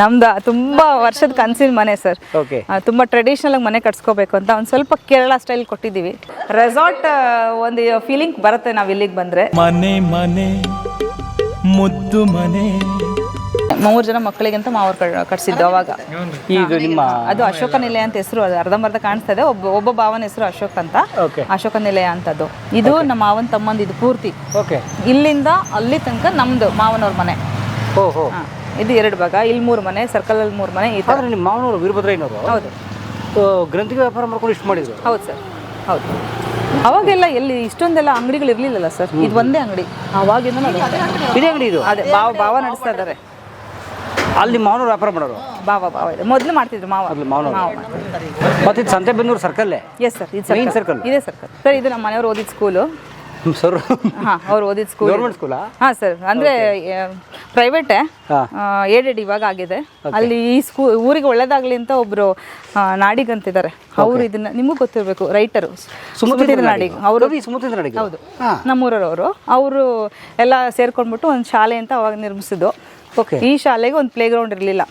ನಮ್ದು ತುಂಬಾ ವರ್ಷದ ಕನಸಿನ ಮನೆ ಸರ್. ಓಕೆ ತುಂಬ ಟ್ರೆಡಿಷ್ನಲ್ ಆಗಿ ಮನೆ ಕಟ್ಸ್ಕೋಬೇಕು ಅಂತ ಒಂದು ಸ್ವಲ್ಪ ಕೇರಳ ಸ್ಟೈಲ್ ಕೊಟ್ಟಿದ್ದೀವಿ. ರೆಸಾರ್ಟ್ ಒಂದು ಫೀಲಿಂಗ್ ಬರುತ್ತೆ ನಾವು ಇಲ್ಲಿಗೆ ಬಂದ್ರೆ. ಮನೆ ಮನೆ ಮುದ್ದು ಮನೆ. ಮೂರು ಜನ ಮಕ್ಕಳಿಗೆ ಅಂತ ಮಾವರು ಕಟ್ಸಿದ್ದು ಅವಾಗ. ಇದು ನಿಮ್ಮ ಅದು ಅಶೋಕ ನಿಲಯ ಅಂತ ಹೆಸರು ಅದು ಅರ್ಧಂಬರ್ಧ ಕಾಣಿಸ್ತಾ ಇದೆ. ಒಬ್ಬ ಒಬ್ಬ ಭಾವನ ಹೆಸರು ಅಶೋಕ್ ಅಂತ. ಓಕೆ ಅಶೋಕ ನಿಲಯ ಅಂತದ್ದು. ಇದು ನಮ್ಮ ಮಾವನ ತಮ್ಮಂದು ಇದು ಪೂರ್ತಿ. ಓಕೆ ಇಲ್ಲಿಂದ ಅಲ್ಲಿ ತನಕ ನಮ್ದು ಮಾವನವ್ರ ಮನೆ. ಹೋ ಹೋ ಹಾ. ಇದು ಎರಡು ಭಾಗ. ಇಲ್ಲಿ ಮೂರು ಮನೆ ಸರ್ಕಲ್ ಅಲ್ಲಿ ಮೂರು ಮನೆ ಈ ಥರ ಆದ್ರೆ ನಿಮ್ಮ ಮಾವನವರು ವೀರಭದ್ರಯ್ಯನವರು ಹೌದು. ಗ್ರಂಥಿಗೆ ವ್ಯಾಪಾರ ಮಾಡ್ಕೊಂಡು ಇಷ್ಟು ಮಾಡಿದ್ರು? ಹೌದು ಸರ್. ಹೌದು. ಅವಾಗೆಲ್ಲ ಎಲ್ಲಿ ಇಷ್ಟೊಂದೆಲ್ಲ ಅಂಗಡಿಗಳು ಇರಲಿಲ್ಲಲ್ಲ ಸರ್? ಇದು ಒಂದೇ ಅಂಗಡಿ. ಅವಾಗಿಂದ ಇದೇ ಅಂಗಡಿ ಇದು? ಅದೇ. ಭಾವ ಭಾವ ನಡೆಸ್ತಾ ಇದ್ದಾರೆ. ಅಲ್ಲಿ ಮಾವನವರು ವ್ಯಾಪಾರ ಮಾಡೋರು? ಭಾವ ಬಾವ ಇದೆ. ಮೊದಲು ಮಾಡ್ತಿದ್ರು ಮಾವ. ಅಲ್ಲಿ ಮಾವನವ್ರು. ಮಾವ ಮತ್ತೆ ಇದು ಸಂತೆಬೆನ್ನೂರು ಸರ್ಕಲ್ಲೇ ಎಸ್ ಸರ್ ಇದು Main ಸರ್ಕಲ್ circle. ಇದೆ ಸರ್ಕಲ್ ಸರ್ ಇದು ನಮ್ಮ ಮನೆಯವ್ರು ಓದಿದ ಸ್ಕೂಲು ಸರ್ ಹಾಂ ಅವ್ರು ಓದಿದ ಸ್ಕೂಲ್ ಗೌರ್ಮೆಂಟ್ ಸ್ಕೂಲಾ ಹಾಂ ಸರ್ ಅಂದರೆ ಪ್ರೈವೇಟೇ. ಏಡೆಡ್ ಇವಾಗ ಆಗಿದೆ. ಅಲ್ಲಿ ಈ ಸ್ಕೂ ಊರಿಗೆ ಒಳ್ಳೇದಾಗ್ಲಿ ಅಂತ ಒಬ್ರು ನಾಡಿಗ್ ಅಂತಿದ್ದಾರೆ ಅವ್ರು ಇದನ್ನ ನಿಮಗೂ ಗೊತ್ತಿರಬೇಕು ರೈಟರು ಸುಮತಿ ನಾಡಿಗ್. ಅವರು ಸುಮತೀಂದ್ರ ನಾಡಿಗ್ ಹೌದು. ನಮ್ಮೂರವರು ಅವರು ಎಲ್ಲ ಸೇರ್ಕೊಂಡ್ಬಿಟ್ಟು ಒಂದು ಶಾಲೆ ಅಂತ ಅವಾಗ ನಿರ್ಮಿಸಿದ್ದು. ಓಕೆ ಈ ಶಾಲೆಗೆ ಒಂದು ಪ್ಲೇ ಗ್ರೌಂಡ್ ಇರಲಿಲ್ಲ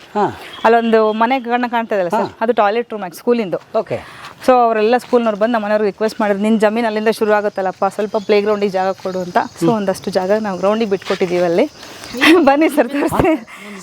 ಅಲ್ಲೊಂದು ಮನೆ ಕಣ್ಣ ಕಾಣ್ತಾ ಇದೆಯಲ್ಲ ಸರ್ ಅದು ಟಾಯ್ಲೆಟ್ ರೂಮ್ ಆಗಿ ಸ್ಕೂಲಿಂದು ಓಕೆ ಸೊ ಅವರೆಲ್ಲ ಸ್ಕೂಲ್ನವ್ರು ಬಂದು ನಮ್ಮ ಮನೆಯವ್ರಿಗೆ ರಿಕ್ವೆಸ್ಟ್ ಮಾಡಿದ್ರು ನಿನ್ನ ಜಮೀನು ಅಲ್ಲಿಂದ ಶುರು ಆಗುತ್ತಲ್ಲಪ್ಪ ಸ್ವಲ್ಪ ಪ್ಲೇ ಗ್ರೌಂಡಿಗೆ ಜಾಗ ಕೊಡು ಅಂತ. ಸೊ ಒಂದಷ್ಟು ಜಾಗ ನಾವು ಗ್ರೌಂಡಿಗೆ ಬಿಟ್ಕೊಟ್ಟಿದ್ದೀವಿ ಅಲ್ಲಿ. ಬನ್ನಿ ಸರ್ ತೋರಿಸ್ತೀನಿ.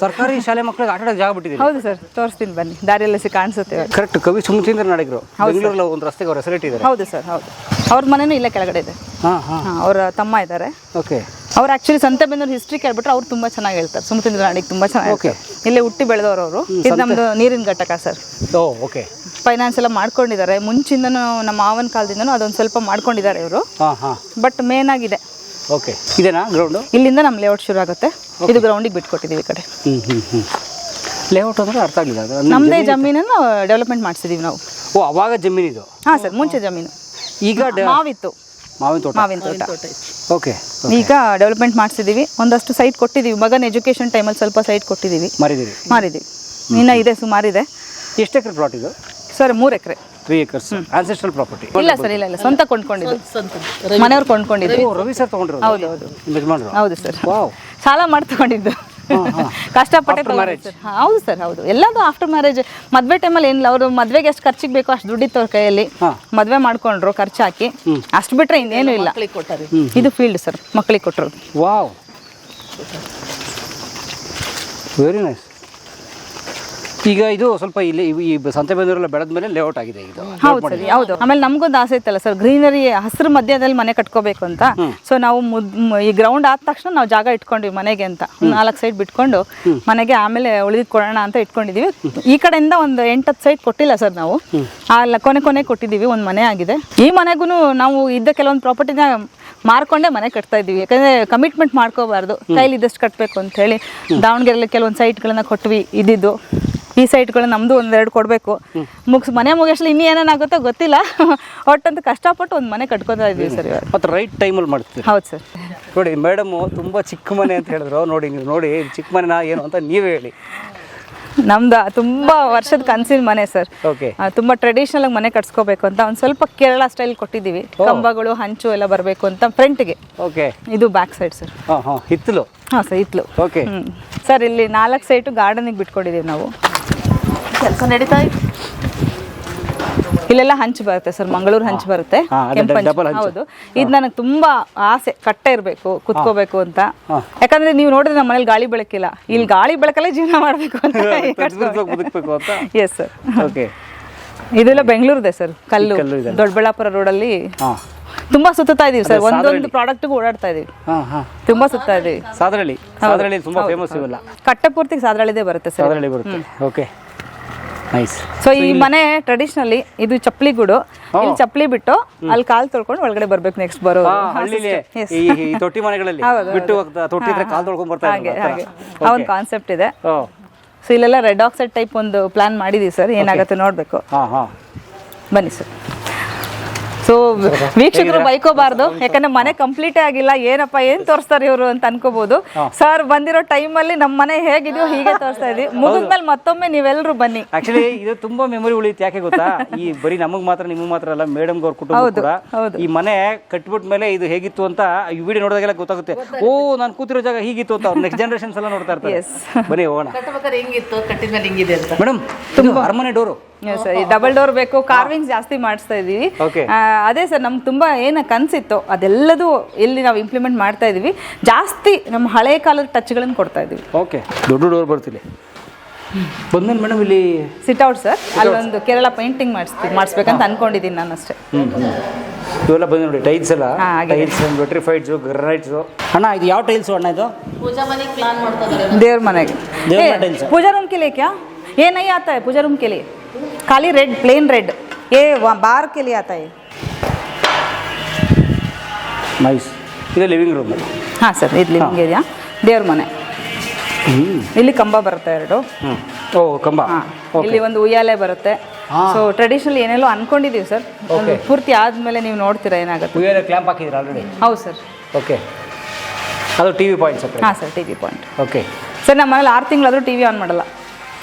ಸರ್ಕಾರಿ ಶಾಲೆ ಮಕ್ಕಳಿಗೆ ಆಟ ಜಾಗ ಬಿಟ್ಟಿದ್ದೀವಿ ಹೌದು ಸರ್ ತೋರಿಸ್ತೀನಿ ಬನ್ನಿ. ದಾರಿಯಲ್ಲಿ ಸಿ ಕಾಣಿಸುತ್ತೆ ಕರೆಕ್ಟ್ ಕವಿ ಸುಮತೀಂದ್ರ ನಾಡಿಗರು. ಬೆಂಗಳೂರಲ್ಲಿ ಒಂದು ರಸ್ತೆಗೆ ಅವ್ರ ಹೆಸರಿಟ್ಟಿದ್ದಾರೆ. ಹೌದು ಸರ್ ಹೌದು. ಅವ್ರ ಮನೇನೂ ಇಲ್ಲೇ ಕೆಳಗಡೆ ಇದೆ. ಹಾಂ ಹಾಂ. ಅವರ ತಮ್ಮ ಇದ್ದಾರೆ. ಓಕೆ ಅವ್ರು ಆಕ್ಚುಲಿ ಸಂತೆ ಬೆನ್ನೂರು ಹಿಸ್ಟ್ರಿ ಕೇಳ್ಬಿಟ್ರೆ ಅವ್ರು ತುಂಬ ಚೆನ್ನಾಗಿ ಹೇಳ್ತಾರೆ. ಸುಮತಿಂದ್ರ ನಾಡಿಗೆ ತುಂಬ ಚೆನ್ನಾಗಿ. ಇಲ್ಲೇ ಹುಟ್ಟಿ ಬೆಳೆದವರು ಅವರು. ಇದು ನಮ್ದು ನೀರಿನ ಘಟಕ ಸರ್ ಓಕೆ ಫೈನಾನ್ಸ್ ಎಲ್ಲ ಮಾಡ್ಕೊಂಡಿದ್ದಾರೆ. ಮುಂಚಿಂದನೂ ನಮ್ಮ ಮಾವನ ಕಾಲದಿಂದನೂ ಅದೊಂದು ಸ್ವಲ್ಪ ಮಾಡ್ಕೊಂಡಿದ್ದಾರೆ ಇವರು. ಬಟ್ ಮೇನ್ ಆಗಿದೆ. ಓಕೆ ಇದೇನಾ ಗ್ರೌಂಡ್ ಇಲ್ಲಿಂದ ನಮ್ಮ ಲೇಔಟ್ ಶುರು ಆಗುತ್ತೆ. ಇದು ಗ್ರೌಂಡಿಗೆ ಬಿಟ್ಕೊಟ್ಟಿದ್ದೀವಿ ಈ ಕಡೆ. ಲೇಔಟ್ ಅಂದ್ರೆ ಅರ್ಥ ಆಗಲಿಲ್ಲ ನಮ್ಮದೇ ಜಮೀನನ್ನು ಡೆವಲಪ್ಮೆಂಟ್ ಮಾಡಿಸಿದೀವಿ ನಾವು. ಓ ಅವಾಗ ಇದು ಹಾಂ ಸರ್ ಮುಂಚೆ ಜಮೀನು. ಈಗ ನಾವಿತ್ತು ಮಾವಿತ್ತು. ಮಾವಿನ ತೋಟ? ಮಾವಿನ ತೋಟ. ಓಕೆ ಈಗ ಡೆವಲಪ್ಮೆಂಟ್ ಮಾಡ್ಸಿದೀವಿ. ಒಂದಷ್ಟು ಸೈಟ್ ಕೊಟ್ಟಿದ್ದೀವಿ ಮಗನ ಎಜುಕೇಷನ್ ಟೈಮಲ್ಲಿ ಸ್ವಲ್ಪ ಸೈಟ್ ಕೊಟ್ಟಿದ್ದೀವಿ ಮಾರಿದ್ದೀವಿ ಮಾರಿದ್ದೀವಿ. ಇನ್ನು ಇದೆ ಸುಮಾರಿದೆ ಎಷ್ಟು ಎಕರೆ ಪ್ಲಾಟ್ ಇದು? ಸರ್ ಮೂರು ಎಕರೆ. ತ್ರೀ ಏಕರ್ಸ್ ಆನ್ಸೆಸ್ಟ್ರಲ್ ಪ್ರಾಪರ್ಟಿ ಇಲ್ಲ ಸರ್ ಇಲ್ಲ ಇಲ್ಲ. ಸ್ವಂತ ಕೊಂಡ್ಕೊಂಡಿದ್ದು. ಮನೆಯವ್ರು ಕೊಂಡ್ಕೊಂಡಿದ್ದು. ರವಿ ಸರ್ ತೊಗೊಂಡಿರೋದು? ಹೌದು. ಹೌದು ಹೌದು ಸರ್ ಸಾಲ ಮಾಡಿ ತಗೊಂಡಿದ್ದು ಕಷ್ಟಪಟ್ಟೆ. ಹೌದು ಸರ್ ಹೌದು. ಎಲ್ಲದೂ ಆಫ್ಟರ್ ಮ್ಯಾರೇಜ್ ಮದ್ವೆ ಟೈಮಲ್ಲಿ ಏನಿಲ್ಲ ಅವರು ಮದ್ವೆಗೆ ಎಷ್ಟು ಖರ್ಚಿಗೆ ಬೇಕೋ ಅಷ್ಟು ದುಡ್ಡಿತ್ತು ಅವ್ರ ಕೈಯಲ್ಲಿ ಮದ್ವೆ ಮಾಡ್ಕೊಂಡ್ರು ಖರ್ಚು ಹಾಕಿ. ಅಷ್ಟು ಬಿಟ್ರೆ ಇನ್ನೇನು ಇಲ್ಲ. ಇದು ಫೀಲ್ಡ್ ಸರ್ ಮಕ್ಕಳಿಗೆ ಕೊಟ್ಟರು ವಾವ್. ವೆರಿ ನೈಸ್ ಈಗ ಇದು ಸ್ವಲ್ಪ ಇಲ್ಲಿ ಈ ಈ ಸಂತೆಬೆನ್ನೂರೆಲ್ಲ ಬೆಳೆದ ಮೇಲೆ ಲೇಔಟ್ ಆಗಿದೆ ಇದು ಹೌದು ಸರ್ ಹೌದು. ಆಮೇಲೆ ನಮಗೊಂದು ಆಸೆ ಇತ್ತಲ್ಲ ಸರ್ ಗ್ರೀನರಿ ಹಸಿರು ಮಧ್ಯದಲ್ಲಿ ಮನೆ ಕಟ್ಕೋಬೇಕು ಅಂತ. ಸೊ ನಾವು ಮುದ್ ಮ್- ಈ ಗ್ರೌಂಡ್ ಆದ ತಕ್ಷಣ ನಾವು ಜಾಗ ಇಟ್ಕೊಂಡ್ವಿ ಮನೆಗೆ ಅಂತ. ನಾಲ್ಕು ಸೈಡ್ ಬಿಟ್ಕೊಂಡು ಮನೆಗೆ ಆಮೇಲೆ ಉಳಿದಿದ್ ಕೊಡೋಣ ಅಂತ ಇಟ್ಕೊಂಡಿದೀವಿ. ಈ ಕಡೆಯಿಂದ ಒಂದು ಎಂಟತ್ತು ಸೈಡ್ ಕೊಟ್ಟಿಲ್ಲ ಸರ್ ನಾವು. ಅಲ್ಲ ಕೊನೆ ಕೊನೆ ಕೊಟ್ಟಿದ್ದೀವಿ ಒಂದು ಮನೆ ಆಗಿದೆ. ಈ ಮನೆಗೂ ನಾವು ಇದ್ದ ಕೆಲವೊಂದು ಪ್ರಾಪರ್ಟಿನ ಮಾರ್ಕೊಂಡೇ ಮನೆ ಕಟ್ತಾ ಇದ್ದೀವಿ. ಯಾಕಂದ್ರೆ ಕಮಿಟ್ಮೆಂಟ್ ಮಾಡ್ಕೋಬಾರ್ದು. ಕೈಲಿ ಇದ್ದಷ್ಟು ಕಟ್ಟಬೇಕು ಅಂತ ಹೇಳಿ. ದಾವಣಗೆರೆಯಲ್ಲಿ ಕೆಲವೊಂದು ಸೈಟ್ಗಳನ್ನ ಕೊಟ್ವಿ ಇದ್ದಿದ್ದು ಈ ಸೈಟ್ಗಳು ನಮ್ಮದು ಒಂದೆರಡು ಕೊಡಬೇಕು. ಮುಗಿಸ್ ಮನೆ ಮುಗಿಸ್ಲಿ ಇನ್ನೂ ಏನೇನಾಗುತ್ತೋ ಗೊತ್ತಿಲ್ಲ. ಒಟ್ಟಂತ ಕಷ್ಟಪಟ್ಟು ಒಂದು ಮನೆ ಕಟ್ಕೊತಾ ಇದ್ದೀವಿ ಸರ್ ಇವಾಗ. ಮತ್ತು ರೈಟ್ ಟೈಮಲ್ಲಿ ಮಾಡ್ತೀವಿ. ಹೌದು ಸರ್. ನೋಡಿ ಮೇಡಮು ತುಂಬ ಚಿಕ್ಕ ಮನೆ ಅಂತ ಹೇಳಿದ್ರು. ನೋಡಿ ನೀವು ನೋಡಿ ಚಿಕ್ಕ ಮನೆನ ಏನು ಅಂತ ನೀವೇ ಹೇಳಿ. ನಮ್ದು ತುಂಬಾ ವರ್ಷದ ಕನಸಿನ ಮನೆ ಸರ್. ಓಕೆ ತುಂಬ ಟ್ರೆಡಿಷನಲ್ ಆಗಿ ಮನೆ ಕಟ್ಸ್ಕೋಬೇಕು ಅಂತ ಒಂದ್ ಸ್ವಲ್ಪ ಕೇರಳ ಸ್ಟೈಲ್ ಕೊಟ್ಟಿದ್ದೀವಿ. ಕಂಬಗಳು ಹಂಚು ಎಲ್ಲ ಬರಬೇಕು ಅಂತ ಫ್ರಂಟ್ಗೆ ಓಕೆ ಇದು ಬ್ಯಾಕ್ ಸೈಡ್ ಸರ್ ಹಾಂ ಹಾ ಹಿತ್ತಲು? ಹಾಂ ಸರ್ ಓಕೆ ಹ್ಞೂ ಸರ್ ಇಲ್ಲಿ ನಾಲ್ಕು ಸೈಟು ಗಾರ್ಡನಿಗೆ ಬಿಟ್ಕೊಂಡಿದ್ದೀವಿ ನಾವು. ಕೆಲಸ ನಡೀತಾ ಇದೆ. ಇಲ್ಲೆಲ್ಲ ಹಂಚು ಬರುತ್ತೆ ಸರ್ ಮಂಗಳೂರು ಹಂಚು ಬರುತ್ತೆ. ಕೆಂಪು. ಹೌದು. ಇದು ನನಗೆ ತುಂಬಾ ಆಸೆ ಕಟ್ಟೆ ಇರಬೇಕು ಕುತ್ಕೋಬೇಕು ಅಂತ. ಯಾಕಂದ್ರೆ ನೀವು ನೋಡಿದ್ರೆ ನಮ್ಮ ಮನೇಲಿ ಗಾಳಿ ಬೆಳಕಿಲ್ಲ. ಇಲ್ಲಿ ಗಾಳಿ ಬೆಳಕಲ್ಲೇ ಜೀವನ ಮಾಡಬೇಕು ಅಂತ ಎಸ್ ಸರ್ ಓಕೆ ಇದೆಲ್ಲ ಬೆಂಗಳೂರಿದೆ ಸರ್ ಕಲ್ಲು. ದೊಡ್ಡಬಳ್ಳಾಪುರ ರೋಡಲ್ಲಿ ತುಂಬಾ ಸುತ್ತಾ ಇದೀವಿ ಸರ್ ಒಂದೊಂದು ಪ್ರಾಡಕ್ಟ್ ಓಡಾಡ್ತಾ ಇದೀವಿ. ತುಂಬಾ ಸುತ್ತಾ ಇದೀವಿ. ಸಾದ್ರಳ್ಳಿ ಸಾದ್ರಳ್ಳಿ ತುಂಬಾ ಫೇಮಸ್ ಇವೆಲ್ಲ. ಕಟ್ಟೆ ಪೂರ್ತಿ ಸಾದ್ರಳಿದೆ ಬರುತ್ತೆ ಸರ್ ಸಾದ್ರಳ್ಳಿ ಬರುತ್ತೆ. ಓಕೆ ನೈಸ್ ಸೊ ಈ ಮನೆ ಟ್ರೆಡಿಷನಲಿ ಇದು ಚಪ್ಪಲಿ ಗುಡು. ಇಲ್ಲಿ ಚಪ್ಪಲಿ ಬಿಟ್ಟು ಅಲ್ಲಿ ಕಾಲ್ ತೊಳ್ಕೊಂಡು ಒಳಗಡೆ ಬರ್ಬೇಕು ನೆಕ್ಸ್ಟ್ ಬರೋ ಹಳ್ಳಿಲಿ ಈ ಈ ತೊಟ್ಟಿ ಮನೆಗಳಲ್ಲಿ ಬಿಟ್ಟು ಹೋಗ್ತಾ ತೊಟ್ಟಿ ಕಾಲ್ ತೊಳ್ಕೊಂಡ್ ಬರ್ತಾ ಹಾಗೆ ಇದ್ರು ಹಾಗೆ. ಆ ಒಂದು ಕಾನ್ಸೆಪ್ಟ್ ಇದೆ. ಸೊ ಇಲ್ಲೆಲ್ಲ ರೆಡ್ ಆಕ್ಸೈಡ್ ಟೈಪ್ ಒಂದು ಪ್ಲಾನ್ ಮಾಡಿದೀವಿ ಸರ್ ಏನಾಗುತ್ತೆ ನೋಡಬೇಕು. ಹಾಂ ಹಾಂ. ಬನ್ನಿ ಸರ್ ಸೊ ವೀಕ್ಷಕರು ಬೈಕೋಬಾರ್ದು. ಯಾಕಂದ್ರೆ ಮನೆ ಕಂಪ್ಲೀಟ್ ಆಗಿಲ್ಲ. ಏನಪ್ಪ ಏನ್ ತೋರಿಸ್ತಾರೆ ಇವರು ಅಂತ ಅನ್ಕೋಬಹುದು ಸರ್ ಬಂದಿರೋ ಟೈಮ್ ಅಲ್ಲಿ ನಮ್ಮ ಮನೆ ಹೇಗಿದೆಯೋ ಹೀಗೆ ತೋರಿಸ್ತಾ ಇದೀವಿ. ಮುಗಿದ್ಮೇಲೆ ಮತ್ತೊಮ್ಮೆ ನೀವೆಲ್ಲರೂ ಬನ್ನಿ. ಆಕ್ಚುಲಿ ಇದು ತುಂಬಾ ಮೆಮೊರಿ ಉಳಿಯುತ್ತೆ. ಯಾಕೆ ಗೊತ್ತಾ? ಈ ಬರೀ ನಮಗ್ ಮಾತ್ರ ನಿಮಗ್ ಮಾತ್ರ ಅಲ್ಲ ಮೇಡಮ್ ಅವ್ರ ಕುಟುಂಬ ಕೂಡ. ಈ ಮನೆ ಕಟ್ಬಿಟ್ ಮೇಲೆ ಇದು ಹೇಗಿತ್ತು ಅಂತ ಈ ವಿಡಿಯೋ ನೋಡಿದಾಗೆಲ್ಲ ಗೊತ್ತಾಗುತ್ತೆ. ಓ ನಾನು ಕೂತಿರೋ ಜಾಗ ಹೀಗಿತ್ತು ಅಂತ ನೆಕ್ಸ್ಟ್ ಜನರೇಷನ್ಸ್ ಎಲ್ಲ ನೋಡ್ತಾ ಇರ್ತಾರೆ. ಬನ್ನಿ ಹೋಗೋಣ. ಕಟ್ಟಬೇಕಾದ್ರೆ ಕಟ್ಟಿದ ಕಟ್ಟಿದ್ಮೇಲೆ ಹಿಂಗಿದೆ ಅಂತ? ಮೇಡಮ್ ತುಂಬಾ ಅರಮನೆ ಡೋರು ಸರ್ ಡಬಲ್ ಡೋರ್ ಬೇಕು ಕಾರ್ವಿಂಗ್ ಜಾಸ್ತಿ ಮಾಡಿಸ್ತಾ ಇದೀವಿ ಅದೇ ಸರ್ ನಮ್ಗೆ ತುಂಬಾ ಏನ ಕನ್ಸಿತ್ತು. ಅದೆಲ್ಲದೂ ಇಲ್ಲಿ ನಾವು ಇಂಪ್ಲಿಮೆಂಟ್ ಮಾಡ್ತಾ ಇದೀವಿ ಜಾಸ್ತಿ ನಮ್ಮ ಹಳೆ ಕಾಲದ ಟಚ್ಗಳನ್ನು ಕೊಡ್ತಾ ಇದೀವಿ ಓಕೆ ದೊಡ್ಡ ಡೋರ್ ಬರ್ತಿಲ್ಲ ಬಂದ್ಮೇಲೆ ಮೇಡಮ್ ಇಲ್ಲಿ ಸಿಟ್ ಔಟ್ ಸರ್ ಅಲ್ಲೊಂದು ಕೇರಳ ಪೇಂಟಿಂಗ್ ಮಾಡಿಸ್ತೀವಿ. ಮಾಡಿಸ್ಬೇಕಂತ ಅನ್ಕೊಂಡಿದ್ದೀನಿ ನಾನು ಅಷ್ಟೇ. ಇವೆಲ್ಲ ಬಂದು ನೋಡಿ ಟೈಲ್ಸ್ ಎಲ್ಲ. ಟೈಲ್ಸ್ ಅಂದ್ಬಿಟ್ರೆ ಫೈಟ್ಸು ಗ್ರನೈಟ್ಸು ಅಣ್ಣ ಇದು ಯಾವ ಟೈಲ್ಸು ಅಣ್ಣ ಇದು? ದೇವ್ರ ಮನೆಗೆ. ಪೂಜಾ ರೂಮ್ ಕೆ ಲೇಕ್ಯಾ ಏನೈ ಆತ ಪೂಜಾ ರೂಮ್ ಕೆ ಲಿಯೆ खाली रेड प्लेन रेड ये वहाँ बाहर के लिए आता है ನೈಸ್ ಇದು ಲಿವಿಂಗ್ ರೂಮ್ ಹಾಂ ಸರ್ ಇದು ಲಿವಿಂಗ್ ಏರಿಯಾ ದೇವ್ರ ಮನೆ ಹ್ಞೂ ಇಲ್ಲಿ ಕಂಬ ಬರುತ್ತೆ ಎರಡು ಹ್ಞೂ ಓ ಕಂಬ ಹಾಂ ಓಕೆ ಇಲ್ಲಿ ಒಂದು ಉಯ್ಯಾಲೆ ಬರುತ್ತೆ ಹಾ. ಸೊ ಟ್ರೆಡಿಷನಲ್ ಏನೆಲ್ಲೋ ಅನ್ಕೊಂಡಿದೀವಿ ಸರ್ Okay. ಪೂರ್ತಿ ಆದ್ಮೇಲೆ ನೀವು ನೋಡ್ತೀರಾ ಏನಾಗುತ್ತೆ ಉಯ್ಯಾಲೆ ಕ್ಲ್ಯಾಂಪ್ ಹಾಕಿದ್ರೆ ಆಲ್ರೆಡಿ ಹೌದು ಸರ್ ಓಕೆ ಅದು ಟಿ ವಿ ಪಾಯಿಂಟ್ ಸಪ್ರೇಟ್ ಹಾಂ sir T V point okay sir ನಮ್ಮ ಮನೇಲಿ ಆರು ತಿಂಗಳಾದರೂ ಟಿ ವಿ ಆನ್ ಮಾಡಲ್ಲ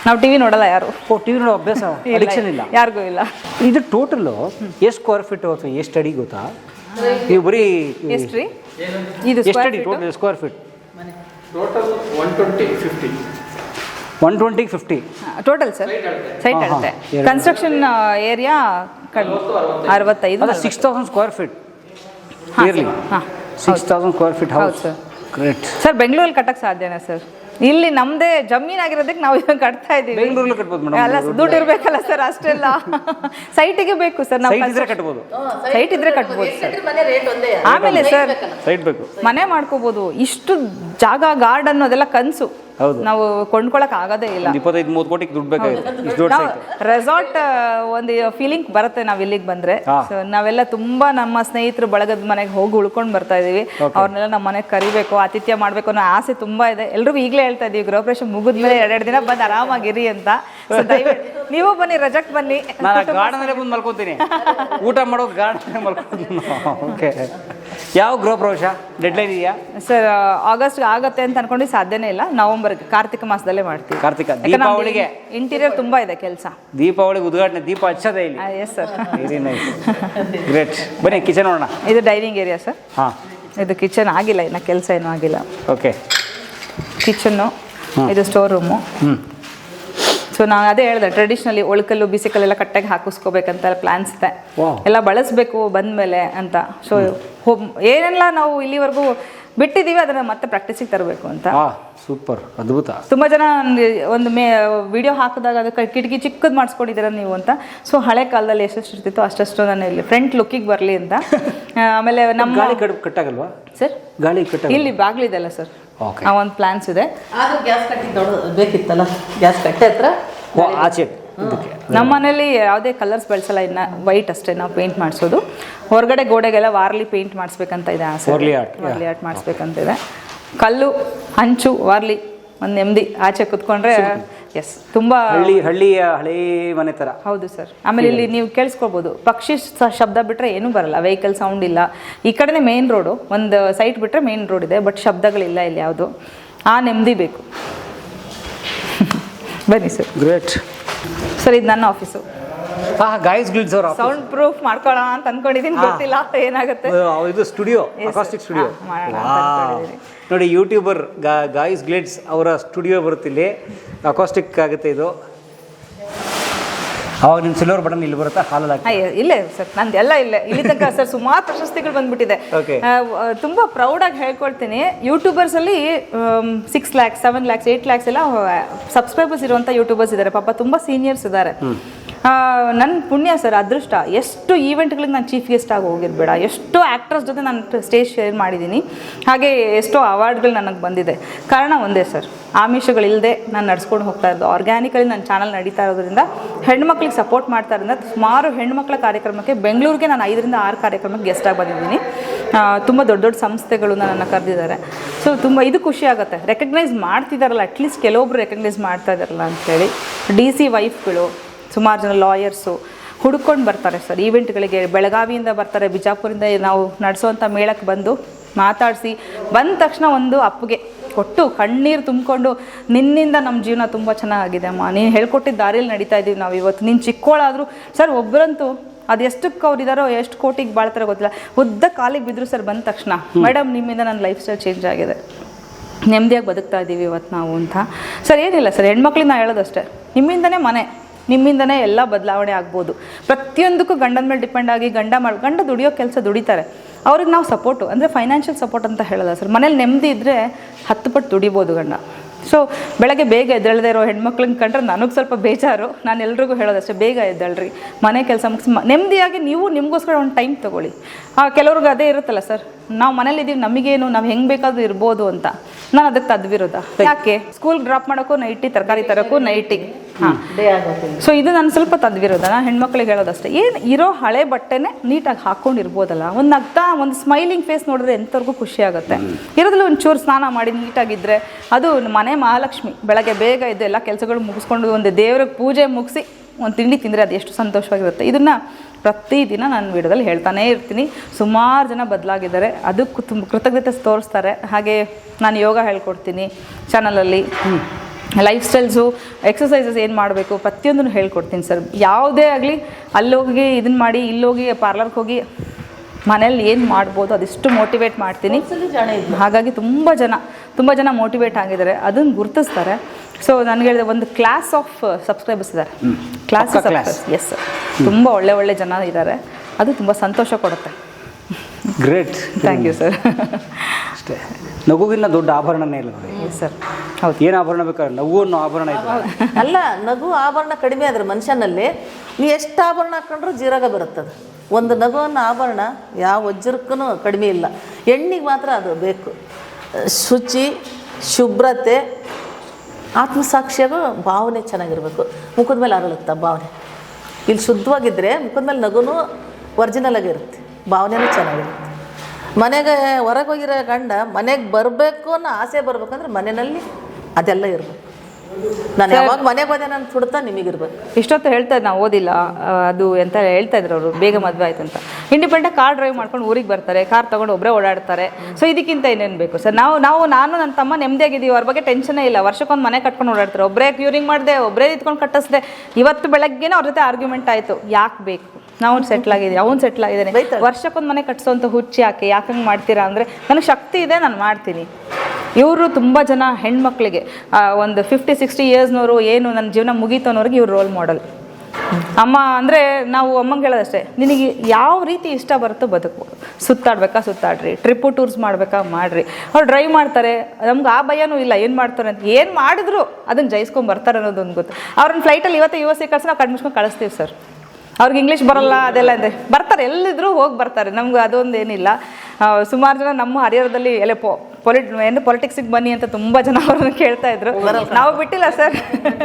ನಾವು ಟಿವಿ ನೋಡಲ್ಲ ಯಾರು? ಓ ಟಿ ವಿ ನೋಡೋ ಅಭ್ಯಾಸ? ಅಡಿಕ್ಷನ್ ಇಲ್ಲ. ಯಾರಿಗೂ ಇಲ್ಲ. ಇದು ಟೋಟಲ್ ಎಷ್ಟು ಸ್ಕ್ವೇರ್ ಫೀಟ್ ಅಥವಾ ಎಷ್ಟು ಅಡಿ ಗೊತ್ತಾ? ನೀವು ಬರೀ ಎಷ್ಟು ರೀ ಇದು ಎಷ್ಟು ಅಡಿ total square feet total one twenty fifty total sir site ಹಾ, ಹಾ. ಅಳತೆ. ಎರಡು. ಕನ್ಸ್ಟ್ರಕ್ಷನ್ ಏರಿಯಾ ಕಡಿಮೆ ಅರವತ್ತೈದು. Six thousand square feet early ಹಾಂ ಸಿಕ್ಸ್ ತೌಸಂಡ್ ಸ್ಕ್ವೇರ್ ಫೀಟ್ ಹೌದು ಹೌಸ್ ಸರ್ ಗ್ರೇಟ್ ಸರ್ ಬೆಂಗಳೂರಲ್ಲಿ ಕಟ್ಟಕ್ಕೆ ಸಾಧ್ಯನಾ ಸರ್ ಇಲ್ಲಿ ನಮ್ದೇ ಜಮೀನ್ ಆಗಿರೋದಕ್ಕೆ ನಾವು ಇವಾಗ ಕಟ್ತಾ ಇದೀವಿ ಬೆಂಗಳೂರಲ್ಲಿ ಕಟ್ಬೋದು ಅಲ್ಲ ಮೇಡಮ್ ದುಡ್ಡು ಇರ್ಬೇಕಲ್ಲ ಸರ್ ಅಷ್ಟೆಲ್ಲ. ಸೈಟಿಗೆ ಬೇಕು ಸರ್ ನಾವು ಸೈಟ್ ಇದ್ರೆ ಕಟ್ಬೋದು. ಸೈಟ್ ಇದ್ರೆ ಕಟ್ಬೋದು ಸರ್. ಮನೆ ರೇಟ್ ಒಂದೇ. ಆಮೇಲೆ ಸರ್ ಸೈಟ್ ಬೇಕು. ಮನೆ ಮಾಡ್ಕೋಬಹುದು ಇಷ್ಟು ಜಾಗ ಗಾರ್ಡನ್ ಅದೆಲ್ಲ ಕನ್ಸು. ನಾವು ಕೊಂಡ್ಕೊಳಕ್ ಆಗೋದೇ ಇಲ್ಲ. ಇಪ್ಪತ್ತೈದು ಮೂವತ್ತು ಕೋಟಿಗೆ ದುಡ್ಡು ಬೇಕಾಗುತ್ತೆ. ರೆಸಾರ್ಟ್ ಒಂದು ಫೀಲಿಂಗ್ ಬರುತ್ತೆ ನಾವ್ ಇಲ್ಲಿಗೆ ಬಂದ್ರೆ. ನಾವೆಲ್ಲ ತುಂಬಾ ನಮ್ಮ ಸ್ನೇಹಿತರು ಬಳಗದ ಮನೆಗೆ ಹೋಗಿ ಉಳ್ಕೊಂಡ್ ಬರ್ತಾ ಇದೀವಿ. ಅವ್ರನ್ನೆಲ್ಲ ನಮ್ಮ ಮನೆಗೆ ಕರಿಬೇಕು ಆತಿಥ್ಯ ಮಾಡ್ಬೇಕು ಅನ್ನೋ ಆಸೆ ತುಂಬಾ ಇದೆ. ಎಲ್ರಿಗೂ ಈಗಲೇ ಹೇಳ್ತಾ ಇದೀವಿ ಗೃಹಪ್ರವೇಶ ಮುಗಿದ್ಮೇಲೆ ಎರಡೆರಡು ದಿನ ಬಂದು ಆರಾಮಾಗಿರಿ ಅಂತ. ನೀವು ಬನ್ನಿ ರಜಕ್ ಬನ್ನಿ. ನಾನು ಗಾರ್ಡನಲ್ಲೇ ಬಂದು ಮಲ್ಕೊತೀನಿ. ಊಟ ಮಾಡೋ ಗಾರ್ಡನ್ ಮಲ್ಕೊತೀನಿ. ಓಕೆ ಯಾವ ಗೃಹ ಪ್ರವೇಶ? ಡೆಡ್ಲೈನ್ ಇದೆಯಾ? ಸರ್ ಆಗಸ್ಟ್ ಆಗತ್ತೆ ಅಂತ ಅನ್ಕೊಂಡು ಸಾಧ್ಯನೇ ಇಲ್ಲ. ನವೆಂಬರ್ ಕಾರ್ತಿಕ ಮಾಸದಲ್ಲೇ ಮಾಡ್ತೀವಿ. ಕಾರ್ತಿಕ ದೀಪಾವಳಿಗೆ. ಇಂಟೀರಿಯರ್ ತುಂಬಾ ಇದೆ ಕೆಲಸ. ದೀಪಾವಳಿಗೆ ಉದ್ಘಾಟನೆ ದೀಪ ಹಚ್ಚೋದೇ ಇಲ್ಲ. Yes sir very nice great ಬನ್ನಿ ಕಿಚನ್ ನೋಡೋಣ ಇದು ಡೈನಿಂಗ್ ಏರಿಯಾ ಸರ್ ಹಾಂ. ಇದು ಕಿಚನ್ ಆಗಿಲ್ಲ ಇನ್ನು ಕೆಲಸ ಏನೂ ಆಗಿಲ್ಲ. ಓಕೆ ಕಿಚನ್ನು ಇದು ಸ್ಟೋರ್ ರೂಮು ಹ್ಞೂ ಸೊ ನಾನು ಅದೇ ಹೇಳಿದೆ ಟ್ರೆಡಿಷ್ನಲಿ ಒಳಕಲ್ಲು ಬಿಸಿಕಲ್ಲೆಲ್ಲ ಕಟ್ಟಾಗಿ ಹಾಕಿಸ್ಕೋಬೇಕಂತ ಪ್ಲಾನ್ಸ್ ಇದೆ. ಎಲ್ಲ ಬಳಸಬೇಕು ಬಂದಮೇಲೆ ಅಂತ. ಸೊ ಏನೆಲ್ಲ ನಾವು ಇಲ್ಲಿವರೆಗೂ ಬಿಟ್ಟಿದ್ದೀವಿ ಅದನ್ನ ಮತ್ತೆ ಪ್ರಾಕ್ಟೀಸಿಗೆ ತರಬೇಕು ಅಂತ. ಸೂಪರ್ ಅದ್ಭುತ. ತುಂಬ ಜನ ಒಂದು ಮೇ ವಿಡಿಯೋ ಹಾಕಿದಾಗ ಅದಕ್ಕೆ ಕಿಟಕಿ ಚಿಕ್ಕದು ಮಾಡಿಸ್ಕೊಂಡಿದ್ದೀರ ನೀವು ಅಂತ. ಸೊ ಹಳೆ ಕಾಲದಲ್ಲಿ ಎಷ್ಟೆಷ್ಟು ಇರ್ತಿತ್ತು ಅಷ್ಟಷ್ಟು ನಾನು ಇಲ್ಲಿ ಫ್ರಂಟ್ ಲುಕ್ಕಿಗೆ ಬರಲಿ ಅಂತ. ಆಮೇಲೆ ನಮ್ಮ ಗಾಳಿ ಕಟ್ ಕಟ್ಟಾಗಲ್ವಾ? ಸರ್ ಗಾಳಿ ಕಟ್ಟ ಇಲ್ಲಿ ಬಾಗ್ಲಿದೆಲ್ಲ ಸರ್. ಆ ಒಂದು ಪ್ಲಾನ್ಸ್ ಇದೆ. ಆದ್ರೂ ಗ್ಯಾಸ್ ಕಟ್ಟಿ ದೊಡ್ಡ ಬೇಕಿತ್ತಲ್ಲ? ಗ್ಯಾಸ್ ಕಟ್ಟೆ ಹತ್ರ? ಓ ಆಚೆ. ನಮ್ಮ ಮನೇಲಿ ಯಾವುದೇ ಕಲರ್ಸ್ ಬಳಸಲ್ಲ ಇನ್ನ ವೈಟ್ ಅಷ್ಟೇ ನಾವು ಪೇಂಟ್ ಮಾಡಿಸೋದು. ಹೊರಗಡೆ ಗೋಡೆಗೆಲ್ಲ ವಾರ್ಲಿ ಪೇಂಟ್ ಮಾಡಿಸ್ಬೇಕಂತ ಇದೆ ಆಸೆ. ವಾರ್ಲಿ ಆರ್ಟ್ ವಾರ್ಲಿ ಆರ್ಟ್ ಮಾಡಿಸ್ಬೇಕಂತ ಇದೆ. ಕಲ್ಲು ಹಂಚು ವಾರ್ಲಿ ಒಂದು ನೆಮ್ಮದಿ ಆಚೆ ಕುತ್ಕೊಂಡ್ರೆ ಎಸ್ ತುಂಬಾ ಹಳ್ಳಿ ಹಳ್ಳಿಯ ಹಳೇ ಮನೆ ಥರ ಹೌದು ಸರ್. ಆಮೇಲೆ ಇಲ್ಲಿ ನೀವು ಕೇಳಿಸ್ಕೊಬೋದು ಪಕ್ಷಿ ಸ- ಶಬ್ದ ಬಿಟ್ರೆ ಏನೂ ಬರಲ್ಲ. ವೆಹಿಕಲ್ ಸೌಂಡ್ ಇಲ್ಲ. ಈ ಕಡೆನೇ ಮೇನ್ ರೋಡು ಒಂದು ಸೈಟ್ ಬಿಟ್ರೆ ಮೇನ್ ರೋಡ್ ಇದೆ ಬಟ್ ಶಬ್ದಗಳಿಲ್ಲ ಇಲ್ಲಿ ಯಾವುದು. ಆ ನೆಮ್ಮದಿ ಬೇಕು. ಬನ್ನಿ ಸರ್. ಗ್ರೇಟ್ ಸರ್ ಇದು ನನ್ನ ಆಫೀಸು ಹಾಂ ಗಾಯ್ಸ್ ಗ್ಲಿಡ್ಸ್ ಅವರ ಸೌಂಡ್ ಪ್ರೂಫ್ ಮಾಡ್ಕೊಳ್ಳೋಣ ಅಂತ ಅನ್ಕೊಂಡಿದ್ದೀನಿ ಗೊತ್ತಿಲ್ಲ ಏನಾಗುತ್ತೆ? ಇದು ಸ್ಟುಡಿಯೋ ಅಕಾಸ್ಟಿಕ್ ಸ್ಟುಡಿಯೋ. ನೋಡಿ ಯೂಟ್ಯೂಬರ್ ಗಾಯ್ಸ್ ಗ್ಲಿಡ್ಸ್ ಅವರ ಸ್ಟುಡಿಯೋ ಬರುತ್ತೆ ಇಲ್ಲಿ. ಅಕಾಸ್ಟಿಕ್ ಆಗುತ್ತೆ ಇದು. ಅವಾಗ ನಿಮ್ಮ ಸಿಲ್ವರ್ ಬಟನ್ ಇಲ್ಲಿ ಬರುತ್ತಾ? ಹಾಲಲ್ಲಿ ಇಲ್ಲೇ ಸರ್ ನಂದು ಎಲ್ಲ ಇಲ್ಲೇ. ಇಲ್ಲಿ ತನಕ ಸರ್ ಸುಮಾರು ಪ್ರಶಸ್ತಿಗಳು ಬಂದ್ಬಿಟ್ಟಿದೆ. ತುಂಬಾ ಪ್ರೌಡಾಗಿ ಹೇಳ್ಕೊಳ್ತೀನಿ. ಯೂಟ್ಯೂಬರ್ಸ್ ಅಲ್ಲಿ six lakhs seven lakhs eight lakhs ಎಲ್ಲ ಸಬ್ಸ್ಕ್ರೈಬರ್ಸ್ ಇರುವಂಥ ಯೂಟ್ಯೂಬರ್ಸ್ ಇದ್ದಾರೆ. ಪಾಪ ತುಂಬ ಸೀನಿಯರ್ಸ್ ಇದ್ದಾರೆ. ನನ್ನ ಪುಣ್ಯ ಸರ್, ಅದೃಷ್ಟ. ಎಷ್ಟು ಈವೆಂಟ್ಗಳಿಗೆ ನಾನು ಚೀಫ್ ಗೆಸ್ಟ್ ಆಗಿ ಹೋಗಿರ್ಬೇಡ. ಎಷ್ಟೋ ಆ್ಯಕ್ಟ್ರಸ್ ಜೊತೆ ನಾನು ಸ್ಟೇಜ್ ಶೇರ್ ಮಾಡಿದ್ದೀನಿ ಹಾಗೆ ಎಷ್ಟೋ ಅವಾರ್ಡ್ಗಳು ನನಗೆ ಬಂದಿದೆ. ಕಾರಣ ಒಂದೇ ಸರ್ ಆಮಿಷಗಳಿಲ್ಲದೆ ನಾನು ನಡ್ಸ್ಕೊಂಡು ಹೋಗ್ತಾ ಇರೋದು. ಆರ್ಗ್ಯಾನಿಕಲಿ ನನ್ನ ಚಾನಲ್ ನಡೀತಾ ಇರೋದ್ರಿಂದ, ಹೆಣ್ಮಕ್ಳಿಗೆ ಸಪೋರ್ಟ್ ಮಾಡ್ತಾ ಇರೋದ್ರಿಂದ, ಸುಮಾರು ಹೆಣ್ಮಕ್ಳ ಕಾರ್ಯಕ್ರಮಕ್ಕೆ ಬೆಂಗಳೂರಿಗೆ ನಾನು ಐದರಿಂದ ಆರು ಕಾರ್ಯಕ್ರಮಕ್ಕೆ ಗೆಸ್ಟ್ ಆಗಿ ಬಂದಿದ್ದೀನಿ. ತುಂಬ ದೊಡ್ಡ ದೊಡ್ಡ ಸಂಸ್ಥೆಗಳು ನನ್ನನ್ನು ಕರೆದಿದ್ದಾರೆ. ಸೊ ತುಂಬ ಇದು ಖುಷಿ ಆಗುತ್ತೆ. ರೆಕಗ್ನೈಸ್ ಮಾಡ್ತಿದ್ದಾರಲ್ಲ ಅಟ್ಲೀಸ್ಟ್ ಕೆಲವೊಬ್ರು ರೆಕಗ್ನೈಸ್ ಮಾಡ್ತಾ ಇದ್ದಾರಲ್ಲ ಅಂತೇಳಿ. ಡಿ ಸಿ ವೈಫ್ಗಳು ಸುಮಾರು ಜನ ಲಾಯರ್ಸು ಹುಡ್ಕೊಂಡು ಬರ್ತಾರೆ ಸರ್. ಈವೆಂಟ್ಗಳಿಗೆ ಬೆಳಗಾವಿಯಿಂದ ಬರ್ತಾರೆ ಬಿಜಾಪುರಿಂದ ನಾವು ನಡೆಸೋವಂಥ ಮೇಳಕ್ಕೆ ಬಂದು ಮಾತಾಡಿಸಿ ಬಂದ ತಕ್ಷಣ ಒಂದು ಅಪ್ಪಗೆ ಕೊಟ್ಟು ಕಣ್ಣೀರು ತುಂಬಿಕೊಂಡು ನಿನ್ನಿಂದ ನಮ್ಮ ಜೀವನ ತುಂಬ ಚೆನ್ನಾಗಿದೆ ಅಮ್ಮ. ನೀನು ಹೇಳ್ಕೊಟ್ಟಿದ್ದ ದಾರಿಯಲ್ಲಿ ನಡೀತಾ ಇದ್ದೀವಿ ನಾವು ಇವತ್ತು. ನೀನು ಚಿಕ್ಕೋಳಾದರೂ ಸರ್ ಒಬ್ಬರಂತೂ ಅದು ಎಷ್ಟಕ್ಕೆ ಅವ್ರು ಇದ್ದಾರೋ ಎಷ್ಟು ಕೋಟಿಗೆ ಬಾಳ್ತಾರೋ ಗೊತ್ತಿಲ್ಲ. ಉದ್ದ ಕಾಲಿಗೆ ಬಿದ್ದರು ಸರ್ ಬಂದ ತಕ್ಷಣ ಮೇಡಮ್ ನಿಮ್ಮಿಂದ ನನ್ನ ಲೈಫ್ ಸ್ಟೈಲ್ ಚೇಂಜ್ ಆಗಿದೆ. ನೆಮ್ಮದಿಯಾಗಿ ಬದುಕ್ತಾ ಇದ್ದೀವಿ ಇವತ್ತು ನಾವು ಅಂತ. ಸರ್ ಏನಿಲ್ಲ ಸರ್ ಹೆಣ್ಮಕ್ಳಿಗೆ ನಾನು ಹೇಳೋದಷ್ಟೇ. ನಿಮ್ಮಿಂದನೇ ಮನೆ. ನಿಮ್ಮಿಂದನೇ ಎಲ್ಲ ಬದಲಾವಣೆ ಆಗ್ಬೋದು. ಪ್ರತಿಯೊಂದಕ್ಕೂ ಗಂಡನ ಮೇಲೆ ಡಿಪೆಂಡ್ ಆಗಿ ಗಂಡ ಮಾಡಿ, ಗಂಡ ದುಡಿಯೋ ಕೆಲಸ ದುಡಿತಾರೆ. ಅವ್ರಿಗೆ ನಾವು ಸಪೋರ್ಟು ಅಂದರೆ ಫೈನಾನ್ಷಿಯಲ್ ಸಪೋರ್ಟ್ ಅಂತ ಹೇಳಲ್ಲ ಸರ್. ಮನೇಲಿ ನೆಮ್ಮದಿ ಇದ್ದರೆ ಹತ್ತು ಪಟ್ಟು ದುಡಿಬೋದು ಗಂಡ. ಸೊ ಬೆಳಗ್ಗೆ ಬೇಗ ಎದ್ದೇಳದೇ ಇರೋ ಹೆಣ್ಮಕ್ಳನ್ನ ಕಂಡ್ರೆ ನನಗೆ ಸ್ವಲ್ಪ ಬೇಜಾರು. ನಾನು ಎಲ್ರಿಗೂ ಹೇಳೋದಷ್ಟೇ ಬೇಗ ಎದ್ದೇಳ್ರಿ. ಮನೆ ಕೆಲಸ ಮುಗಿಸಿ ನೆಮ್ಮದಿಯಾಗಿ ನೀವು ನಿಮಗೋಸ್ಕರ ಒಂದು ಟೈಮ್ ತೊಗೊಳ್ಳಿ. ಕೆಲವ್ರಿಗೆ ಅದೇ ಇರುತ್ತಲ್ಲ ಸರ್. ನಾವು ಮನೇಲಿದ್ದೀವಿ ನಮಗೇನು, ನಾವು ಹೆಂಗೆ ಬೇಕಾದ್ರೂ ಇರ್ಬೋದು ಅಂತ. ನಾನು ಅದಕ್ಕೆ ತದ್ವಿರೋದ ಯಾಕೆ? ಸ್ಕೂಲ್ ಡ್ರಾಪ್ ಮಾಡೋಕ್ಕೂ ನೈಟಿ ತರಕಾರಿ ತರೋಕ್ಕೂ ನೈಟಿ ಹಾಂ. ಸೊ ಇದು ನಾನು ಸ್ವಲ್ಪ ತದ್ವಿರೋಧ ನಾನು ಹೆಣ್ಮಕ್ಳಿಗೆ ಹೇಳೋದಷ್ಟೇ. ಏನು ಇರೋ ಹಳೆ ಬಟ್ಟೆನೇ ನೀಟಾಗಿ ಹಾಕ್ಕೊಂಡಿರ್ಬೋದಲ್ಲ ಒಂದು ನಗ್ತಾ ಒಂದು ಸ್ಮೈಲಿಂಗ್ ಫೇಸ್ ನೋಡಿದ್ರೆ ಎಂಥವ್ರಿಗೂ ಖುಷಿ ಆಗುತ್ತೆ. ಇರೋದ್ರಲ್ಲಿ ಒಂಚೂರು ಸ್ನಾನ ಮಾಡಿ ನೀಟಾಗಿದ್ದರೆ ಅದು ಮನೆ ಮಹಾಲಕ್ಷ್ಮಿ. ಬೆಳಗ್ಗೆ ಬೇಗ ಇದ್ದು ಎಲ್ಲ ಕೆಲಸಗಳು ಮುಗಿಸ್ಕೊಂಡು ಒಂದು ದೇವ್ರಿಗೆ ಪೂಜೆ ಮುಗಿಸಿ ಒಂದು ತಿಂಡಿ ತಿಂದರೆ ಅದು ಎಷ್ಟು ಸಂತೋಷವಾಗಿರುತ್ತೆ. ಇದನ್ನು ಪ್ರತಿದಿನ ನಾನು ವಿಡಿಯೋದಲ್ಲಿ ಹೇಳ್ತಾನೇ ಇರ್ತೀನಿ. ಸುಮಾರು ಜನ ಬದಲಾಗಿದ್ದಾರೆ. ಅದಕ್ಕೂ ತುಂಬ ಕೃತಜ್ಞತೆ ತೋರಿಸ್ತಾರೆ. ಹಾಗೆ ನಾನು ಯೋಗ ಹೇಳ್ಕೊಡ್ತೀನಿ ಚಾನಲಲ್ಲಿ ಲೈಫ್ ಸ್ಟೈಲ್ಸು ಎಕ್ಸಸೈಸಸ್ ಏನು ಮಾಡಬೇಕು ಪ್ರತಿಯೊಂದನ್ನು ಹೇಳ್ಕೊಡ್ತೀನಿ ಸರ್. ಯಾವುದೇ ಆಗಲಿ ಅಲ್ಲೋಗಿ ಇದನ್ನು ಮಾಡಿ ಇಲ್ಲೋಗಿ ಪಾರ್ಲರ್ಗೆ ಹೋಗಿ ಮನೇಲಿ ಏನು ಮಾಡ್ಬೋದು ಅದಿಷ್ಟು ಮೋಟಿವೇಟ್ ಮಾಡ್ತೀನಿ. ಹಾಗಾಗಿ ತುಂಬ ಜನ ತುಂಬ ಜನ ಮೋಟಿವೇಟ್ ಆಗಿದ್ದಾರೆ. ಅದನ್ನು ಗುರುತಿಸ್ತಾರೆ. ಸೊ ನನಗೆ ಹೇಳಿದೆ ಒಂದು ಕ್ಲಾಸ್ ಆಫ್ ಸಬ್ಸ್ಕ್ರೈಬರ್ಸ್ ಇದ್ದಾರೆ ಕ್ಲಾಸ್. ಎಸ್ ಸರ್ ತುಂಬ ಒಳ್ಳೆ ಒಳ್ಳೆ ಜನ ಇದ್ದಾರೆ ಅದು ತುಂಬ ಸಂತೋಷ ಕೊಡುತ್ತೆ. ಗ್ರೇಟ್ ಥ್ಯಾಂಕ್ ಯು ಸರ್ ಅಷ್ಟೇ. ನಗುವಿನ ದೊಡ್ಡ ಆಭರಣನೇ ಇಲ್ಲ ನೋಡಿ ಸರ್ ಹೌದು. ಏನು ಆಭರಣ ಬೇಕಾದ್ರೆ? ನಗು ಅನ್ನೋ ಆಭರಣ ಇದೆ. ಅಲ್ಲ ನಗು ಆಭರಣ ಕಡಿಮೆ ಆದ್ರೆ ಮನುಷ್ಯನಲ್ಲಿ ನೀವು ಎಷ್ಟು ಆಭರಣ ಹಾಕೊಂಡ್ರು ಜೀರಾಗ ಬರುತ್ತದು. ಒಂದು ನಗು ಅನ್ನೋ ಆಭರಣ ಯಾವ ವಜ್ರಕ್ಕೂ ಕಡಿಮೆ ಇಲ್ಲ. ಹೆಣ್ಣಿಗೆ ಮಾತ್ರ ಅದು ಬೇಕು. ಶುಚಿ ಶುಭ್ರತೆ ಆತ್ಮಸಾಕ್ಷಿಯಾಗೂ ಭಾವನೆ ಚೆನ್ನಾಗಿರ್ಬೇಕು. ಮುಖದ ಮೇಲೆ ಅರಳುತ್ತೆ ಭಾವನೆ. ಇಲ್ಲಿ ಶುದ್ಧವಾಗಿದ್ದರೆ ಮುಖದ ಮೇಲೆ ನಗುನೂ ಒರಿಜಿನಲ್ ಆಗಿರುತ್ತೆ ಭಾವನೆನೂ ಚೆನ್ನಾಗಿರುತ್ತೆ ಮನೆಗೆ ಹೊರಗೆ ಹೋಗಿರೋ ಗಂಡ ಮನೆಗೆ ಬರಬೇಕು ಅನ್ನೋ ಆಸೆ ಬರಬೇಕಂದ್ರೆ ಮನೆಯಲ್ಲಿ ಅದೆಲ್ಲ ಇರಬೇಕು. ನಾನು ಯಾವಾಗ ಮನೆಗೆ ಹೋದೆ ನಾನು ಸುಡ್ತಾ ನಿಮಗಿರ್ಬೇಕು. ಇಷ್ಟೊತ್ತು ಹೇಳ್ತಾ ಇದ್ದ ನಾವು ಓದಿಲ್ಲ. ಅದು ಅಂತ ಹೇಳ್ತಾ ಇದ್ರು ಅವರು. ಬೇಗ ಮದುವೆ ಆಯ್ತು ಅಂತ. ಇಂಡಿಪೆಂಡೆಂಟ್ ಕಾರ್ ಡ್ರೈವ್ ಮಾಡ್ಕೊಂಡು ಊರಿಗೆ ಬರ್ತಾರೆ. ಕಾರ್ ತಗೊಂಡು ಒಬ್ಬರೇ ಓಡಾಡ್ತಾರೆ. ಸೊ ಇದಕ್ಕಿಂತ ಇನ್ನೇನು ಬೇಕು? ಸರ್ ನಾವು ನಾವು ನಾನು ನನ್ನ ತಮ್ಮ ನೆಮ್ಮದಿಯಾಗಿದ್ದೀವಿ ಅವ್ರ ಬಗ್ಗೆ ಟೆನ್ಷನೇ ಇಲ್ಲ. ವರ್ಷಕ್ಕೊಂದು ಮನೆ ಕಟ್ಕೊಂಡು ಓಡಾಡ್ತಾರೆ. ಒಬ್ಬರೇ ಕ್ಯೂರಿಂಗ್ ಮಾಡಿದೆ ಒಬ್ಬರೇ ನಿಂತ್ಕೊಂಡು ಕಟ್ಟಿಸ್ದೆ. ಇವತ್ತು ಬೆಳಗ್ಗೆನೇ ಅವ್ರ ಜೊತೆ ಆರ್ಗ್ಯುಮೆಂಟ್ ಆಯಿತು. ಯಾಕೆ ಬೇಕು? ನಾವು ಸೆಟ್ಲ್ ಆಗಿದ್ದೀವಿ. ಅವ್ನು ಸೆಟ್ಲ್ ಆಗಿದ್ದಾನೆ. ವರ್ಷಕ್ಕೊಂದು ಮನೆ ಕಟ್ಸೋಂಥ ಹುಚ್ಚಿ ಯಾಕೆ? ಯಾಕೆ ಹಂಗೆ ಮಾಡ್ತೀರಾ ಅಂದರೆ ನನಗೆ ಶಕ್ತಿ ಇದೆ ನಾನು ಮಾಡ್ತೀನಿ. ಇವರು ತುಂಬ ಜನ ಹೆಣ್ಮಕ್ಳಿಗೆ ಒಂದು ಫಿಫ್ಟಿ ಸಿಕ್ಸ್ಟಿ ಇಯರ್ಸ್ನವರು ಏನು ನನ್ನ ಜೀವನ ಮುಗೀತು ಅನ್ನೋರಿಗೆ ಇವ್ರು ರೋಲ್ ಮಾಡೆಲ್ ಅಮ್ಮ ಅಂದರೆ ನಾವು ಅಮ್ಮಂಗೆ ಹೇಳೋದಷ್ಟೇ, ನಿನಗೆ ಯಾವ ರೀತಿ ಇಷ್ಟ ಬರುತ್ತೋ ಬದುಕ್ಬೋದು ಸುತ್ತಾಡ್ಬೇಕಾ ಸುತ್ತಾಡ್ರಿ ಟ್ರಿಪ್ಪು ಟೂರ್ಸ್ ಮಾಡಬೇಕಾ ಮಾಡ್ರಿ. ಅವ್ರು ಡ್ರೈವ್ ಮಾಡ್ತಾರೆ, ನಮ್ಗೆ ಆ ಭಯನೂ ಇಲ್ಲ, ಏನು ಮಾಡ್ತಾರೆ ಅಂತ. ಏನು ಮಾಡಿದ್ರು ಅದನ್ನು ಜಯಿಸ್ಕೊಂಡು ಬರ್ತಾರೆ ಅನ್ನೋದೊಂದು ಗೊತ್ತು. ಅವ್ರನ್ನ ಫ್ಲೈಟಲ್ಲಿ ಇವತ್ತು ಯು ಎಸ್ ಕಳ್ಸಿ ನಾವು ಕಣ್ಮಿಸ್ಕೊಂಡು ಕಳಿಸ್ತೀವಿ ಸರ್ ಅವ್ರಿಗೆ ಇಂಗ್ಲೀಷ್ ಬರಲ್ಲ, ಅದೆಲ್ಲ ಅಂದರೆ ಬರ್ತಾರೆ, ಎಲ್ಲಿದ್ರು ಹೋಗಿ ಬರ್ತಾರೆ. ನಮ್ಗೆ ಅದೊಂದು ಏನಿಲ್ಲ. ಸುಮಾರು ಜನ ನಮ್ಮ ಹರಿಹರದಲ್ಲಿ ಎಲೆ ಪೊ ಪೊಲಿಟ್ ಏನು ಪೊಲಿಟಿಕ್ಸಿಗೆ ಬನ್ನಿ ಅಂತ ತುಂಬ ಜನ ಅವ್ರನ್ನ ಕೇಳ್ತಾ ಇದ್ರು. ನಾವು ಬಿಟ್ಟಿಲ್ಲ ಸರ್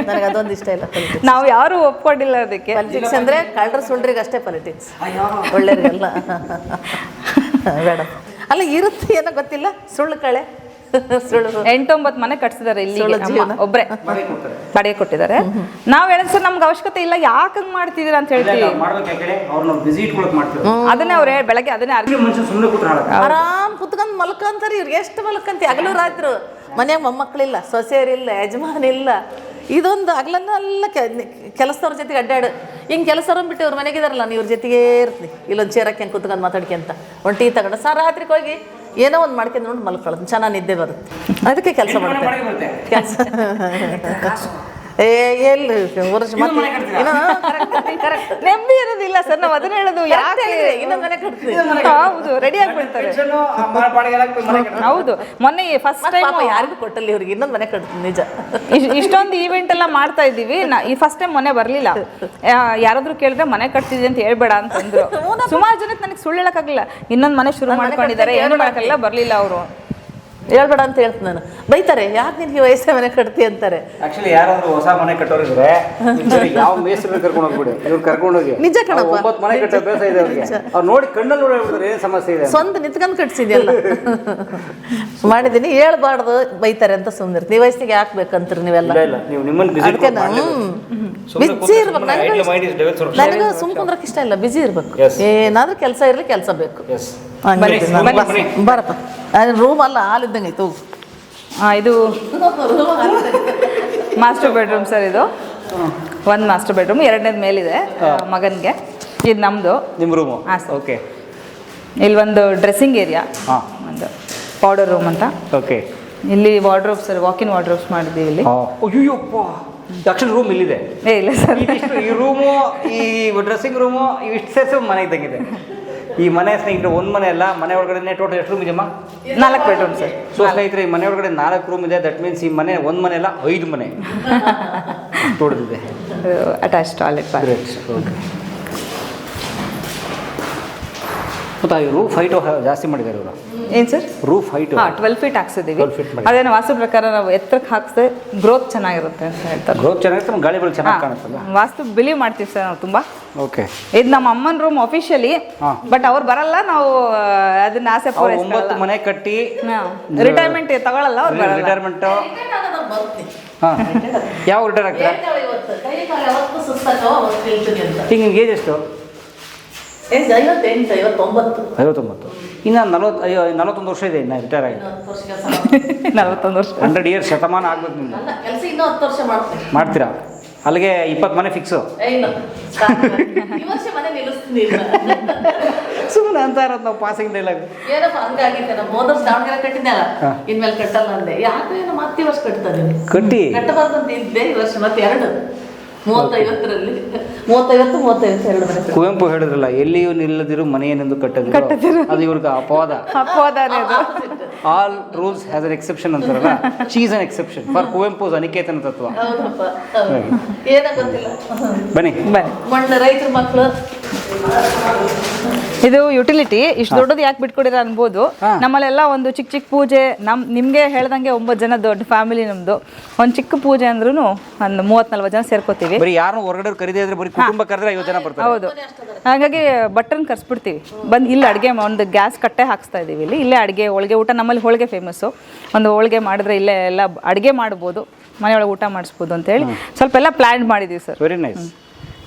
ನನಗೆ ಅದೊಂದು ಇಷ್ಟ ಇಲ್ಲ ನಾವು ಯಾರು ಒಪ್ಕೊಂಡಿಲ್ಲ ಅದಕ್ಕೆ. ಪೊಲಿಟಿಕ್ಸ್ ಅಂದರೆ ಕಳ್ಳರ ಸುಂಡ್ರಿಗೆ ಅಷ್ಟೇ ಪೊಲಿಟಿಕ್ಸ್ ಒಳ್ಳೆಯರಿಗೆಲ್ಲ ಬೇಡ. ಅಲ್ಲ ಇರುತ್ತೆ ಏನೋ ಗೊತ್ತಿಲ್ಲ? ಸುಳ್ಳು ಕಳೆ. ಎಂಟೊಂಬತ್ತು ಮನೆ ಕಟ್ಸಿದ್ದಾರೆ ಇಲ್ಲಿ. ಒಬ್ರೆ. ಬಾಡಿಗೆ ಕೊಟ್ಟಿದ್ದಾರೆ. ನಾವ್ ಹೇಳಿದ್ ಸರ್ ನಮ್ಗೆ ಅವಶ್ಯಕತೆ ಇಲ್ಲ ಯಾಕಂಗ್ ಮಾಡ್ತಿದೀರ ಅಂತ ಹೇಳ್ತೀವಿ. ಅದನ್ನೇ ಅವ್ರೆ ಬೆಳಗ್ಗೆ ಅದನ್ನೇ ಅರ್ಗಿ ಮನುಷ್ಯ ಸುಮ್ಮನೆ ಆರಾಮ್ ಕುತ್ಕೊಂಡ್ ಮಲ್ಕಂತಾರೆ ಇವ್ರಿಗೆ ಎಷ್ಟು ಮಲ್ಕಂತಿ ಹಗಲು ರಾತ್ರಿ. ಮನ್ಯಾಗ ಮೊಮ್ಮಕ್ಕಳಿಲ್ಲ ಸೊಸೆಯರಿಲ್ಲ ಯಜಮಾನಿಲ್ಲ. ಇದೊಂದು ಹಗಲನ್ನೆಲ್ಲ ಕೆಲಸದವ್ರ ಜೊತೆಗೆ ಅಡ್ಡಾಡು. ಹಿಂಗೆ ಕೆಲಸವ್ರನ್ನ ಬಿಟ್ಟು ಇವ್ರ ಮನೆಗಿದಾರಲ್ಲ ನೀವು ಇವ್ರ ಜೊತೆಗೇ ಇರ್ತೀನಿ ಇಲ್ಲೊಂದು ಚೇರಕ್ಕೆ ಹೆಂಗೆ ಕುತ್ಕೊಂಡು ಮಾತಾಡ್ಕೊಂತ ಒಂದು ಟೀ ತಗೊಂಡು ಸರ್ ರಾತ್ರಿಗೆ ಹೋಗಿ. ಏನೋ ಒಂದು ಮಾಡ್ಕೊಂಡು ನೋಡಿ ಮಲ್ಕೊಳ್ಳೋದು. ಚೆನ್ನಾಗಿ ನಿದ್ದೆ ಬರುತ್ತೆ. ಅದಕ್ಕೆ ಕೆಲಸ ಮಾಡುತ್ತೆ ಕೆಲಸ. ಏ ವರ್ಷ ಮತ್ತೆ ಇನ್ನೂ ಕರೆಕ್ಟ್ ನೆಮ್ಮದಿ ಇರೋದಿಲ್ಲ ಸರ್ ನಾವು ಅದನ್ನ ಹೇಳೋದು ಯಾಕೆ ಮನೆ ಕಟ್ತೀವಿ. ಹೌದು ರೆಡಿ ಆಗ್ಬಿಡ್ತಾರೆ. ಹೌದು ಮೊನ್ನೆ ಫಸ್ಟ್ ಟೈಮ್ ಯಾರಿಗೂ ಕೊಟ್ಟಲ್ಲ ಇವ್ರಿಗೆ ಇನ್ನೊಂದು ಮನೆ ಕಟ್ತೀನಿ ನಿಜ. ಇಷ್ಟೊಂದು ಈವೆಂಟ್ ಎಲ್ಲ ಮಾಡ್ತಾ ಇದ್ದೀವಿ. ನಾ ಈ ಫಸ್ಟ್ ಟೈಮ್ ಮೊನ್ನೆ ಬರ್ಲಿಲ್ಲ. ಯಾರಾದ್ರೂ ಕೇಳಿದ್ರೆ ಮನೆ ಕಟ್ತಿದ್ವಿ ಅಂತ ಹೇಳ್ಬೇಡ ಅಂತಂದ್ರು. ಸುಮಾರು ಜನಕ್ಕೆ ನನಗೆ ಸುಳ್ಳು ಹೇಳಕ್ಕಾಗಲಿಲ್ಲ. ಇನ್ನೊಂದು ಮನೆ ಶುರು ಮಾಡ್ಕೊಂಡಿದ್ದಾರೆ ಏನು ಮಾಡಕ್ಕಾಗಲ್ಲ ಬರ್ಲಿಲ್ಲ ಅವರು. ಹೇಳ್ಬೇಡ ಅಂತ ಹೇಳ್ತೀನಿ ನಾನು. ಬೈತಾರೆ ಯಾಕೆ ನಿನಗೆ ವಯಸ್ಸೇ ಮನೆ ಕಟ್ತಿ ಅಂತಾರೆ? ಆಕ್ಚುಲಿ ಯಾರಾದ್ರೂ ಹೊಸ ಮನೆ ಕಟ್ಟೋರಿದ್ರೆ ಯಾವ ಮೇಸ್ತ್ರಿ ಕರ್ಕೊಂಡು ಹೋಗ್ಬಿಡಿ? ಇವ್ರು ಕರ್ಕೊಂಡು ಹೋಗಿ. ನಿಜ ಕಣಪ್ಪ. ಒಂಬತ್ತು ಮನೆ ಕಟ್ಟೋ ಅಭ್ಯಾಸ ಇದೆ ಅವ್ರಿಗೆ. ಅವ್ರು ನೋಡಿ ಕಣ್ಣಲ್ಲಿ ನೋಡಿ ಏನು ಸಮಸ್ಯೆ ಇದೆ. ಸ್ವಂತ ನಿಂತ್ಕೊಂಡು ಕಟ್ಸಿದ್ಯಲ್ಲ. ಮಾಡಿದ್ದೀನಿ ಹೇಳ್ಬಾರ್ದು ಬೈತಾರೆ ಅಂತ ಸುಮ್ಮನೆ ನೀವು ವಯಸ್ಸಿಗೆ ಯಾಕೆ ಬೇಕಂತೀರಿ ನೀವೆಲ್ಲ. ಇಲ್ಲ ಇಲ್ಲ ನೀವು ನಿಮ್ಮನ್ನ ಬಿಸಿ ಅದಕ್ಕೆ ನಾನು ಬಿಜಿ ಇರ್ಬೇಕು. ನನಗೆ ನನಗೆ ಸುಮ್ ಕುಂದ್ರಕ್ಕೆ ಇಷ್ಟ ಇಲ್ಲ. ಬಿಜಿ ಇರ್ಬೇಕು. ಏನಾದ್ರೂ ಕೆಲಸ ಇರಲಿ ಕೆಲಸ ಬೇಕು. ಎಸ್ ಬಾ- ರೂಮ್ ಅಲ್ಲ ಹಾಲ್ ಇದ್ದಂಗೆ ಐತೆ ಹೋಗು ಆ, ಇದು ಮಾಸ್ಟರ್ ಬೆಡ್ರೂಮ್ ಸರ್ ಇದು. ಒಂದು ಮಾಸ್ಟರ್ ಬೆಡ್ರೂಮ್ ಎರಡನೇದು ಮೇಲಿದೆ ಮಗನಿಗೆ. ಇದು ನಮ್ಮದು ನಿಮ್ಮ ರೂಮು ಹಾಂ ಸರ್. ಓಕೆ ಇಲ್ಲಿ ಒಂದು ಡ್ರೆಸ್ಸಿಂಗ್ ಏರಿಯಾ ಹಾಂ. ಒಂದು ಪೌಡರ್ ರೂಮ್ ಅಂತ. ಓಕೆ ಇಲ್ಲಿ wardrobe sir walk in wardrobes ಮಾಡಿದ್ದೀವಿ ಇಲ್ಲಿ. ಅಯ್ಯೋಪ್ಪ ದಕ್ಷಿಣ ರೂಮ್ ಇಲ್ಲಿದೆ. ಏ ಇಲ್ಲ ಸರ್ ಈ ರೂಮು ಈ ಡ್ರೆಸ್ಸಿಂಗ್ ರೂಮು ಇಷ್ಟು ಸೇರಿಸಿ ಮನೆ ಇದ್ದಂಗಿದೆ. ಈ ಮನೆ ಸ್ನೇಹಿತರು ಒಂದು ಮನೆ ಅಲ್ಲ ಮನೆ ಒಳಗಡೆ ಟೋಟಲ್ ಎಷ್ಟು ರೂಮ್ ಇದೆಯಮ್ಮ ನಾಲ್ಕು ಬೆಡ್ರೂಮ್ ಸರ್ ಸೊ ಸ್ನೇಹಿತರೆ ಈ ಮನೆ ಒಳಗಡೆ ನಾಲ್ಕು ರೂಮ್ ಇದೆ. ದಟ್ ಮೀನ್ಸ್ ಈ ಮನೆ ಒಂದು ಮನೆ ಅಲ್ಲ ಐದು ಮನೆ. ದೊಡ್ಡದಿದೆ ಅಟ್ಯಾಚ್ ಟಾಯ್ಲೆಟ್ ಮತ್ತು ಈ ರೂಫ್ ಹೈಟು ಜಾಸ್ತಿ ಮಾಡಿದ್ದಾರೆ ಇವರು. ಏನು ಸರ್? ರೂಫ್ ಹೈಟು ಹಾಂ ಟ್ವೆಲ್ ಫೀಟ್ ಹಾಕ್ಸಿದ್ದೀವಿ. 12 feet ಅದೇನು ವಾಸ್ತು ಪ್ರಕಾರ ನಾವು ಎತ್ತರಕ್ಕೆ ಹಾಕ್ಸಿದ್ರೆ ಗ್ರೋತ್ ಚೆನ್ನಾಗಿರುತ್ತೆ ಅಂತ ಹೇಳ್ತಾರೆ. ಗ್ರೋತ್ ಚೆನ್ನಾಗಿರುತ್ತೆ ನಮ್ಮ ಗಾಳಿಗಳು ಚೆನ್ನಾಗಿ ಕಾಣುತ್ತಲ್ಲ. ವಾಸ್ತು ಬಿಲೀವ್ ಮಾಡ್ತೀವಿ ಸರ್ ನಾವು ತುಂಬ. ಓಕೆ ಇದು ನಮ್ಮ ಅಮ್ಮನ ರೂಮ್ ಅಫಿಷಿಯಲಿ ಬಟ್ ಅವ್ರು ಬರಲ್ಲ ನಾವು ಅದನ್ನ ಆಸೆ ಒಂಬತ್ತು ಮನೆ ಕಟ್ಟಿ ರಿಟೈರ್ಮೆಂಟ್ ತಗೊಳ್ಳಲ್ಲ ಅವ್ರು ಬರಲ್ಲ. ರಿಟೈರ್ಮೆಂಟು ಹಾಂ. ಯಾವ ರಿಟೈರ್ ಆಗ್ತೀರಾ? ಹಿಂಗೆ ನಿಮ್ಗೆ ಏಜ್ ಎಷ್ಟು? ಐವತ್ತೆಂಟು ಐವತ್ತೊಂಬತ್ತು. ಐವತ್ತೊಂಬತ್ತು. ಇನ್ನು ನಲ್ವತ್ತು ಅಯ್ಯೋ ನಲವತ್ತೊಂದು ವರ್ಷ ಇದೆ ಇನ್ನು ರಿಟೈರ್ ಆಗಿ. ನಲವತ್ತೊಂದು ವರ್ಷ. ಹಂಡ್ರೆಡ್ ಇಯರ್ಸ್ ಶತಮಾನ ಆಗ್ಬೇಕು ನಿಮ್ಗೆ ಕೆಲಸ ಇನ್ನೂ ಹತ್ತು ವರ್ಷ ಮಾಡ್ತೀನಿ ಮಾಡ್ತೀರಾ? ಅಲ್ಲಿಗೆ ಇಪ್ಪತ್ತು ಮನೆ ಫಿಕ್ಸು ಏ, ಇಲ್ಲ. ಈ ವರ್ಷ ಮನೆ ನಿಲ್ಲಿಸ್ತೀನಿ ಇಲ್ಲ. ಸುಮ್ಮನೆ ಅಂತ ಇರೋದು ನಾವು ಪಾಸಿಂಗ್ ಡೈಲಾಗ್ ಏನಪ್ಪ ಹಂಗಾಗಿದ್ದೆ ನಮ್ಮ ಹೋದ ವರ್ಷ ದಾವಣಗೆರೆ ಕಟ್ಟಿದ್ದೆಲ್ಲ ಇನ್ಮೇಲೆ ಕಟ್ಟಲ್ಲ ಅಂದೆ. ಯಾಕೆ ಏನು ಮತ್ತೆ ಈ ವರ್ಷ ಕಟ್ತಾ ಕಟ್ಟಿ. ಇದ್ದೆ ಈ ವರ್ಷ ಮತ್ತೆ ಎರಡು. ಮೂವತ್ತೈವತ್ತರಲ್ಲಿ. ಮೂವತ್ತೈವತ್ತು ಮೂವತ್ತೈವತ್ತು ಎರಡು ಮನೆ ಕಟ್ಟಿದೆ. ಕುವೆಂಪು ಹೇಳಿದ್ರಲ್ಲ ಎಲ್ಲಿಯೂ ನಿಲ್ಲದಿರು ಮನೆಯನ್ನೆಂದು ಕಟ್ಟದಿರು. ಅದು ಇವ್ರಿಗೆ ಅಪವಾದ. ಅಪವಾದನೇ ಅದು all rules has an exception ಅಂತಾರಲ್ಲ ಚೀಸ್ ಅನ್ ಎಕ್ಸೆಪ್ಷನ್ ಫಾರ್ ಕುವೆಂಪು ಅನಿಕೇತನ ತತ್ವ. ಬನ್ನಿ. ಬನ್ನಿ. ಮಣ್ಣು ರೈತರ ಮಕ್ಕಳು ಇದು ಯುಟಿಲಿಟಿ ಇಷ್ಟು ದೊಡ್ಡದು ಯಾಕೆ ಬಿಟ್ಕೊಡಿರ ಅನ್ಬೋದು. ನಮ್ಮಲ್ಲೆಲ್ಲ ಒಂದು ಚಿಕ್ಕ ಚಿಕ್ಕ ಪೂಜೆ ನಮ್ ನಿಮ್ಗೆ ಹೇಳ್ದಂಗೆ ಒಂಬತ್ತು ಜನ ದೊಡ್ಡ ಫ್ಯಾಮಿಲಿ ನಮ್ದು. ಒಂದು ಚಿಕ್ಕ ಪೂಜೆ ಅಂದ್ರೂ ಒಂದು ಮೂವತ್ ನಲ್ವತ್ತು ಜನ ಸೇರ್ಕೋತೀವಿ. ಬರೀ ಯಾರು ಹೊರಗಡೆ ಕರೀದೇ ಇದ್ರೆ ಬರೀ ಕುಟುಂಬ ಕರೆದ್ರೆ ಐವತ್ತು ಜನ ಬರ್ತಾರೆ. ಹೌದು. ಹಾಗಾಗಿ ಬಟನ್ ಕರ್ಸ್ಬಿಡ್ತೀವಿ. ಬಂದು ಇಲ್ಲಿ ಅಡುಗೆ ಒಂದು ಗ್ಯಾಸ್ ಕಟ್ಟೆ ಹಾಕ್ಸ್ತಾ ಇದೀವಿ ಇಲ್ಲಿ. ಇಲ್ಲೇ ಅಡುಗೆ ಹೋಳಿಗೆ ಊಟ. ನಮ್ಮಲ್ಲಿ ಹೋಳಿಗೆ ಫೇಮಸ್ಸು ಒಂದು ಹೋಳಿಗೆ ಮಾಡಿದ್ರೆ ಇಲ್ಲೇ ಎಲ್ಲ ಅಡುಗೆ ಮಾಡ್ಬೋದು. ಮನೆಯೊಳಗೆ ಊಟ ಮಾಡಿಸ್ಬೋದು ಅಂತೇಳಿ. ಸ್ವಲ್ಪ ಎಲ್ಲ ಪ್ಲ್ಯಾನ್ ಮಾಡಿದ್ದೀವಿ ಸರ್ ವೆರಿ ನೈಸ್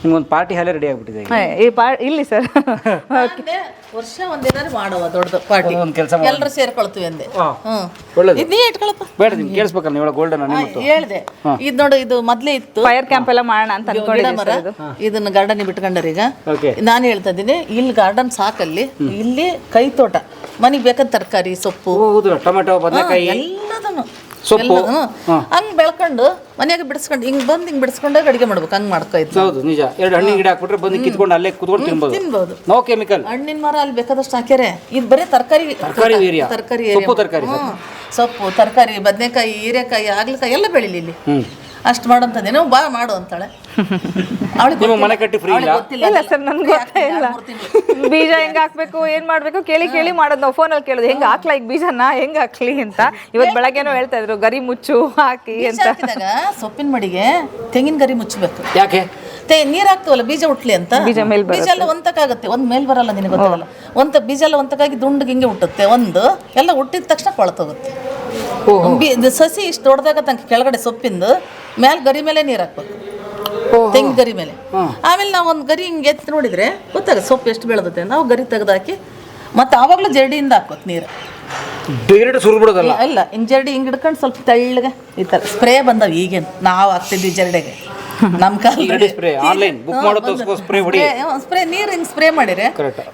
ನಿಮ್ಗೊಂದು ಪಾರ್ಟಿ ಹಾಲೇ ರೆಡಿ ಆಗ್ಬಿಟ್ಟಿದೆ. ಈ ಪಾ ಇಲ್ಲಿ ಸರ್ ಅಂದೆ, ವರ್ಷ ಒಂದೇನಾದ್ರು ಮಾಡುವ ದೊಡ್ಡ ಪಾರ್ಟಿ ಒಂದ್ ಕೆಲ್ಸ ಮಾಡು. ಎಲ್ಲರೂ ಸೇರ್ಕೊಳ್ತೀವಿ ಅಂದೆ. ಹ್ಮ್. ಒಳ್ಳೇದು. ಇದ್ ನೀ ಇಟ್ಕೊಳಪ್ಪ ಬೇಡ ನಿಮ್ಗೆ ಕೇಳಿಸ್ಬೇಕಲ್ಲ ನೀವು ಗೋಲ್ಡನ್ ಹಾ, ಮತ್ತು ಹೇಳ್ದೆ ಇದು ನೋಡು ಇದು ಮೊದ್ಲೇ ಇತ್ತು. ಫೈರ್ ಕ್ಯಾಂಪ್ ಎಲ್ಲ ಮಾಡೋಣ ಅಂತ ಗಿಡ ಅನ್ಕೊಂಡಿದ್ದೀವಿ ಮರ ಸರ್ ಇದು. ಇದನ್ನ ಗಾರ್ಡನ್ ಬಿಟ್ಕೊಂಡಾರ ಈಗ. ಓಕೆ ನಾನು ಹೇಳ್ತಾ ಇದ್ದೀನಿ ಇಲ್ಲಿ ಗಾರ್ಡನ್ ಸಾಕಲ್ಲಿ ಇಲ್ಲಿ ಕೈ ತೋಟ ಮನೆಗೆ ಬೇಕಾದ ತರಕಾರಿ ಸೊಪ್ಪು. ಹೌದು ಟೊಮೆಟೊ ಬದನೆಕಾಯಿ. ಎಲ್ಲದನ್ನು. ಸೊಪ್ಪು. ಹಂಗ್ ಬೆಳ್ಕೊಂಡು ಮನ್ಯಾಗ ಬಿಡಿಸ್ಕೊಂಡು ಹಿಂಗ್ ಬಂದು ಹಿಂಗ್ ಬಿಡಿಸ್ಕೊಂಡಾಗ ಅಡಿಗೆ ಮಾಡ್ಬೇಕು ಹಂಗ್ ಮಾಡ್ಕೊ ಹೌದು ನಿಜ. ಎರಡು ಹಣ್ಣಿನ ಗಿಡ ಹಾಕ್ಬಿಟ್ರೆ ಬಂದು ಕಿತ್ಕೊಂಡು ಅಲ್ಲೇ ಕುತ್ಕೊಂಡು ತಿನ್ಬೋದು. ತಿನ್ಬೋದು. ನೋ ಕೆಮಿಕಲ್ ಹಣ್ಣಿನ ಮರ ಅಲ್ಲಿ ಬೇಕಾದಷ್ಟು ಹಾಕ್ಯಾರೆ. ಇದು ಬರೀ ತರಕಾರಿ ತರಕಾರಿ area. ತರಕಾರಿ ಸೊಪ್ಪು ತರಕಾರಿ ಸೊಪ್ಪು ತರಕಾರಿ ಬದನೆಕಾಯಿ ಹೀರೆಕಾಯಿ ಆಗ್ಲಕಾಯಿ ಎಲ್ಲ ಬೆಳಿಲಿ ಇಲ್ಲಿ. ಅಷ್ಟು ಮಾಡೋಂಥದ್ದು ನಾವು ಬಾ ಮಾಡು ಅಂತಾಳೆ. ನಿಮ್ಮ ಮನೆ ಕಟ್ಟಿ ಫ್ರೀ ಇಲ್ಲ? ಇಲ್ಲ ಸರ್ ನನ್ಗೆ ಗೊತ್ತೇ ಇಲ್ಲ. ಬೀಜ ಹೆಂಗ್ ಹಾಕ್ಬೇಕು ಏನ್ ಮಾಡ್ಬೇಕು ಕೇಳಿ ಕೇಳಿ ಮಾಡೋದು. ನಾವು ಫೋನಲ್ಲಿ ಕೇಳೋದು ಹೆಂಗ್ ಹಾಕ್ಲಾ ಈಗ ಬೀಜನ? ಹೆಂಗ್ ಹಾಕ್ಲಿ? ಅಂತ. ಇವತ್ತು ಬೆಳಗ್ಗೆನೂ ಹೇಳ್ತಾ ಇದ್ರು ಗರಿ ಮುಚ್ಚು ಹಾಕಿ ಅಂತ. ಸೊಪ್ಪಿನ ಮಡಿಗೆ ತೆಂಗಿನ ಗರಿ ಮುಚ್ಚಬೇಕು. ಯಾಕೆ? ತೇ ನೀರ್ ಹಾಕ್ತವಲ್ಲ ಬೀಜ ಹುಟ್ಲಿ ಅಂತ? ಬೀಜ ಮೇಲ್ ಬೀಜ ಎಲ್ಲ ಒಂತಕ್ಕಾಗತ್ತೆ. ಒಂದ್ ಮೇಲ್ ಬರಲ್ಲ ನಿನಗೆ ಗೊತ್ತಾಗಲ್ಲ ಒಂತ ಬೀಜ ಎಲ್ಲ ಒಂತಕ್ಕಾಗಿ ದುಂಡ್ ಹಿಂಗೆ ಹುಟ್ಟುತ್ತೆ. ಒಂದು ಎಲ್ಲ ಹುಟ್ಟಿದ ತಕ್ಷಣ ಕೊಳತೋಗುತ್ತೆ. ಬಿ- ಇದು ಸಸಿ ಇಷ್ಟು ದೊಡ್ಡದಾಗ ತನಕ ಕೆಳಗಡೆ ಸೊಪ್ಪಿಂದು ಮೇಲೆ ಗರಿ ಮೇಲೆ ನೀರು ಹಾಕ್ಬೇಕು. ತೆಂಗಿನ ಗರಿ ಮೇಲೆ. ಆಮೇಲೆ ನಾವು ಒಂದು ಗರಿ ಹಿಂಗೆ ಎತ್ತಿ ನೋಡಿದರೆ ಗೊತ್ತಾಗ ಸೊಪ್ಪು ಎಷ್ಟು ಬೆಳೆದತ್ತೆ ನಾವು ಗರಿ ತೆಗೆದಾಕಿ ಮತ್ತು ಆವಾಗಲೂ ಜರಡಿಯಿಂದ ಹಾಕ್ಬೇಕು ನೀರು. ಡೈರೆಕ್ಟ್ ಸುರಿದ್ಬಿಡೋದಲ್ಲ ಇಲ್ಲ ಹಿಂಗೆ ಜರಡಿ ಹಿಂಗೆ ಹಿಡ್ಕೊಂಡು ಸ್ವಲ್ಪ ತೆಳ್ಳಗೆ ಈ ಥರ ಸ್ಪ್ರೇ ಬಂದವು ಈಗೇನು. ನಾವು ಹಾಕ್ತಿದ್ವಿ ಜರಡಿಗೆ. ನಮ್ಮ ಕಾಲ spray online book book spray ಹೊಡಿ. ಸ್ಪ್ರೇ ನೀರು ಹಿಂಗೆ ಸ್ಪ್ರೇ ಮಾಡಿದ್ರೆ.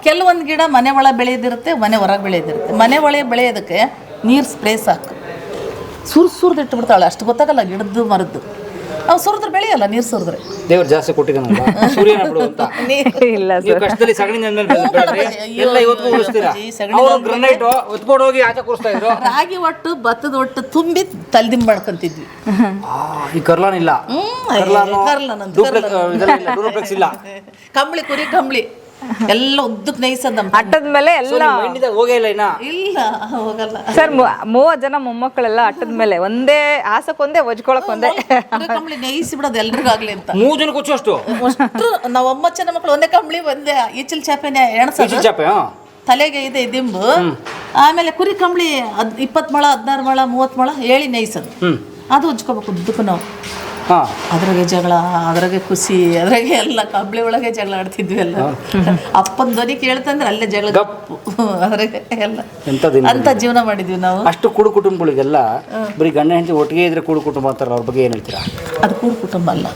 ಕೆಲವೊಂದು ಗಿಡ ಮನೆ ಒಳಗೆ ಬೆಳೆಯೋದಿರುತ್ತೆ ಮನೆ ಹೊರಗೆ ಬೆಳೆಯೋದಿರುತ್ತೆ ಮನೆ ಒಳಗೆ ಬೆಳೆಯೋದಕ್ಕೆ ನೀರು ಸ್ಪ್ರೇ ಸಾಕು. ಸುರ್ ಸುರ್ದು ಇಟ್ಬಿಡ್ತಾಳೆ. ಅಷ್ಟು ಗೊತ್ತಾಗಲ್ಲ ಗಿಡದ್ದು ಮರದ್ದು ಅವು ಸುರಿದ್ರೆ ಬೆಳೆಯಲ್ಲ ನೀರು ಸುರಿದ್ರೆ. ದೇವ್ರು ಜಾಸ್ತಿ ಕೊಟ್ಟಿದ್ದಾನಲ್ಲ ಸೂರ್ಯನ ಬಿಡು ಅಂತ ಇಲ್ಲ ನೀವು ಕಷ್ಟದಲ್ಲಿ ಸಗಣಿ ನೆನ್ಮೇಲೆ ಬೆಳ್ದ್- ಬೆಳ್ದ್ರಿ, ಎಲ್ಲ ಇವತ್ತು ಉಳಿಸ್ತೀರಾ? ಸಗಣಿ ಅವರು ಗ್ರನೈಟ್ ಎತ್ಕೊಂಡು ಹೋಗಿ ಆಚೆ ಕೂರಿಸ್ತಾ ಇದ್ರು. ರಾಗಿ ಒಟ್ಟು ಭತ್ತದ ಒಟ್ಟು ತುಂಬಿ ತಲ್ದಿಂಬ ಮಾಡ್ಕೊಂತಿದ್ವಿ. ಆ, ಈ ಕರ್ಲಾನ್ ಇಲ್ಲ. ಕರ್ಲಾನು ಕರ್ಲಾನ್ ಅಂತ, ಕರ್ಲಾನ್. ಇಲ್ಲ ಡೂಪ್ಲೆಕ್ಸ್ ಇಲ್ಲ. ಕಂಬಳಿ ಕುರಿ ಕಂಬಳಿ. ಎಲ್ಲ ಉದ್ದಕ್ಕೆ ನೈಸದ ನಮ್ಮ ಅಟ್ಟದ ಮೇಲೆ ಎಲ್ಲ ಮೈಂಡಿಂದ ಹೋಗೇ ಇಲ್ಲ ಇನ್ನ? ಇಲ್ಲ ಹೋಗಲ್ಲ. ಸರ್ ಮೂವತ್ತು ಜನ ಮೊಮ್ಮಕ್ಕಳೆಲ್ಲ ಅಟ್ಟದ ಮೇಲೆ ಒಂದೇ ಆಸಕ್ಕೊಂದೇ ಒಜ್ಕೊಳಕ್ ಒಂದೇ ಕಂಬಳಿ ನೇಯಿಸಿ ಬಿಡೋದು ಎಲ್ರಿಗೂ ಆಗ್ಲಿ ಅಂತ. ಮೂರು ಜನ ಕೊಚ್ಚು ಅಷ್ಟು? ನಾವು ಒಂಬತ್ತು ಜನ ಮಕ್ಕಳು ಒಂದೇ ಕಂಬಳಿ ಒಂದೇ ಈಚಲ್ ಚಾಪೆನೆ ಎಣಸ ಚಾಪೆ ತಲೆಗೆ ಇದೆ ದಿಂಬು. ಆಮೇಲೆ ಕುರಿ ಕಂಬಳಿ ಇಪ್ಪತ್ ಇಪ್ಪತ್ತು ಮೊಳ ಹದಿನಾರು ಮೊಳ ಮೂವತ್ ಮೊಳ ಹೇಳಿ ನೈಸದು ಅದು ಉಜ್ಕೋಬೇಕು ಉದ್ದಕ್ಕೂ ನಾವು. ಅದ್ರಾಗೆ ಜಗಳ ಅದ್ರಾಗೆ ಖುಷಿ ಅದ್ರಾಗೆ ಎಲ್ಲ ಕಬ್ಳಿ ಒಳಗೆ ಜಗಳ ಆಡ್ತಿದ್ವಿ ಎಲ್ಲ. ಅಪ್ಪನ ಧ್ವನಿ ಕೇಳ್ತಂದ್ರೆ ಅಲ್ಲೇ ಜಗಳ ಅದ್ರಾಗೆ ಎಲ್ಲ. ಅಂತ ಜೀವನ ಮಾಡಿದ್ವಿ ನಾವು. ಅಷ್ಟು ಕುಡು ಕುಟುಂಬಗಳಿಗೆಲ್ಲ ಬರೀ ಗಂಡ ಹೆಂಡತಿ ಒಟ್ಟಿಗೆ ಇದ್ರೆ ಕೂಡು ಕುಟುಂಬ ಅಂತಾರಲ್ಲ ಅವ್ರ ಬಗ್ಗೆ ಏನು ಹೇಳ್ತೀರಾ? ಅದು ಕೂಡು ಕುಟುಂಬ ಅಲ್ಲ.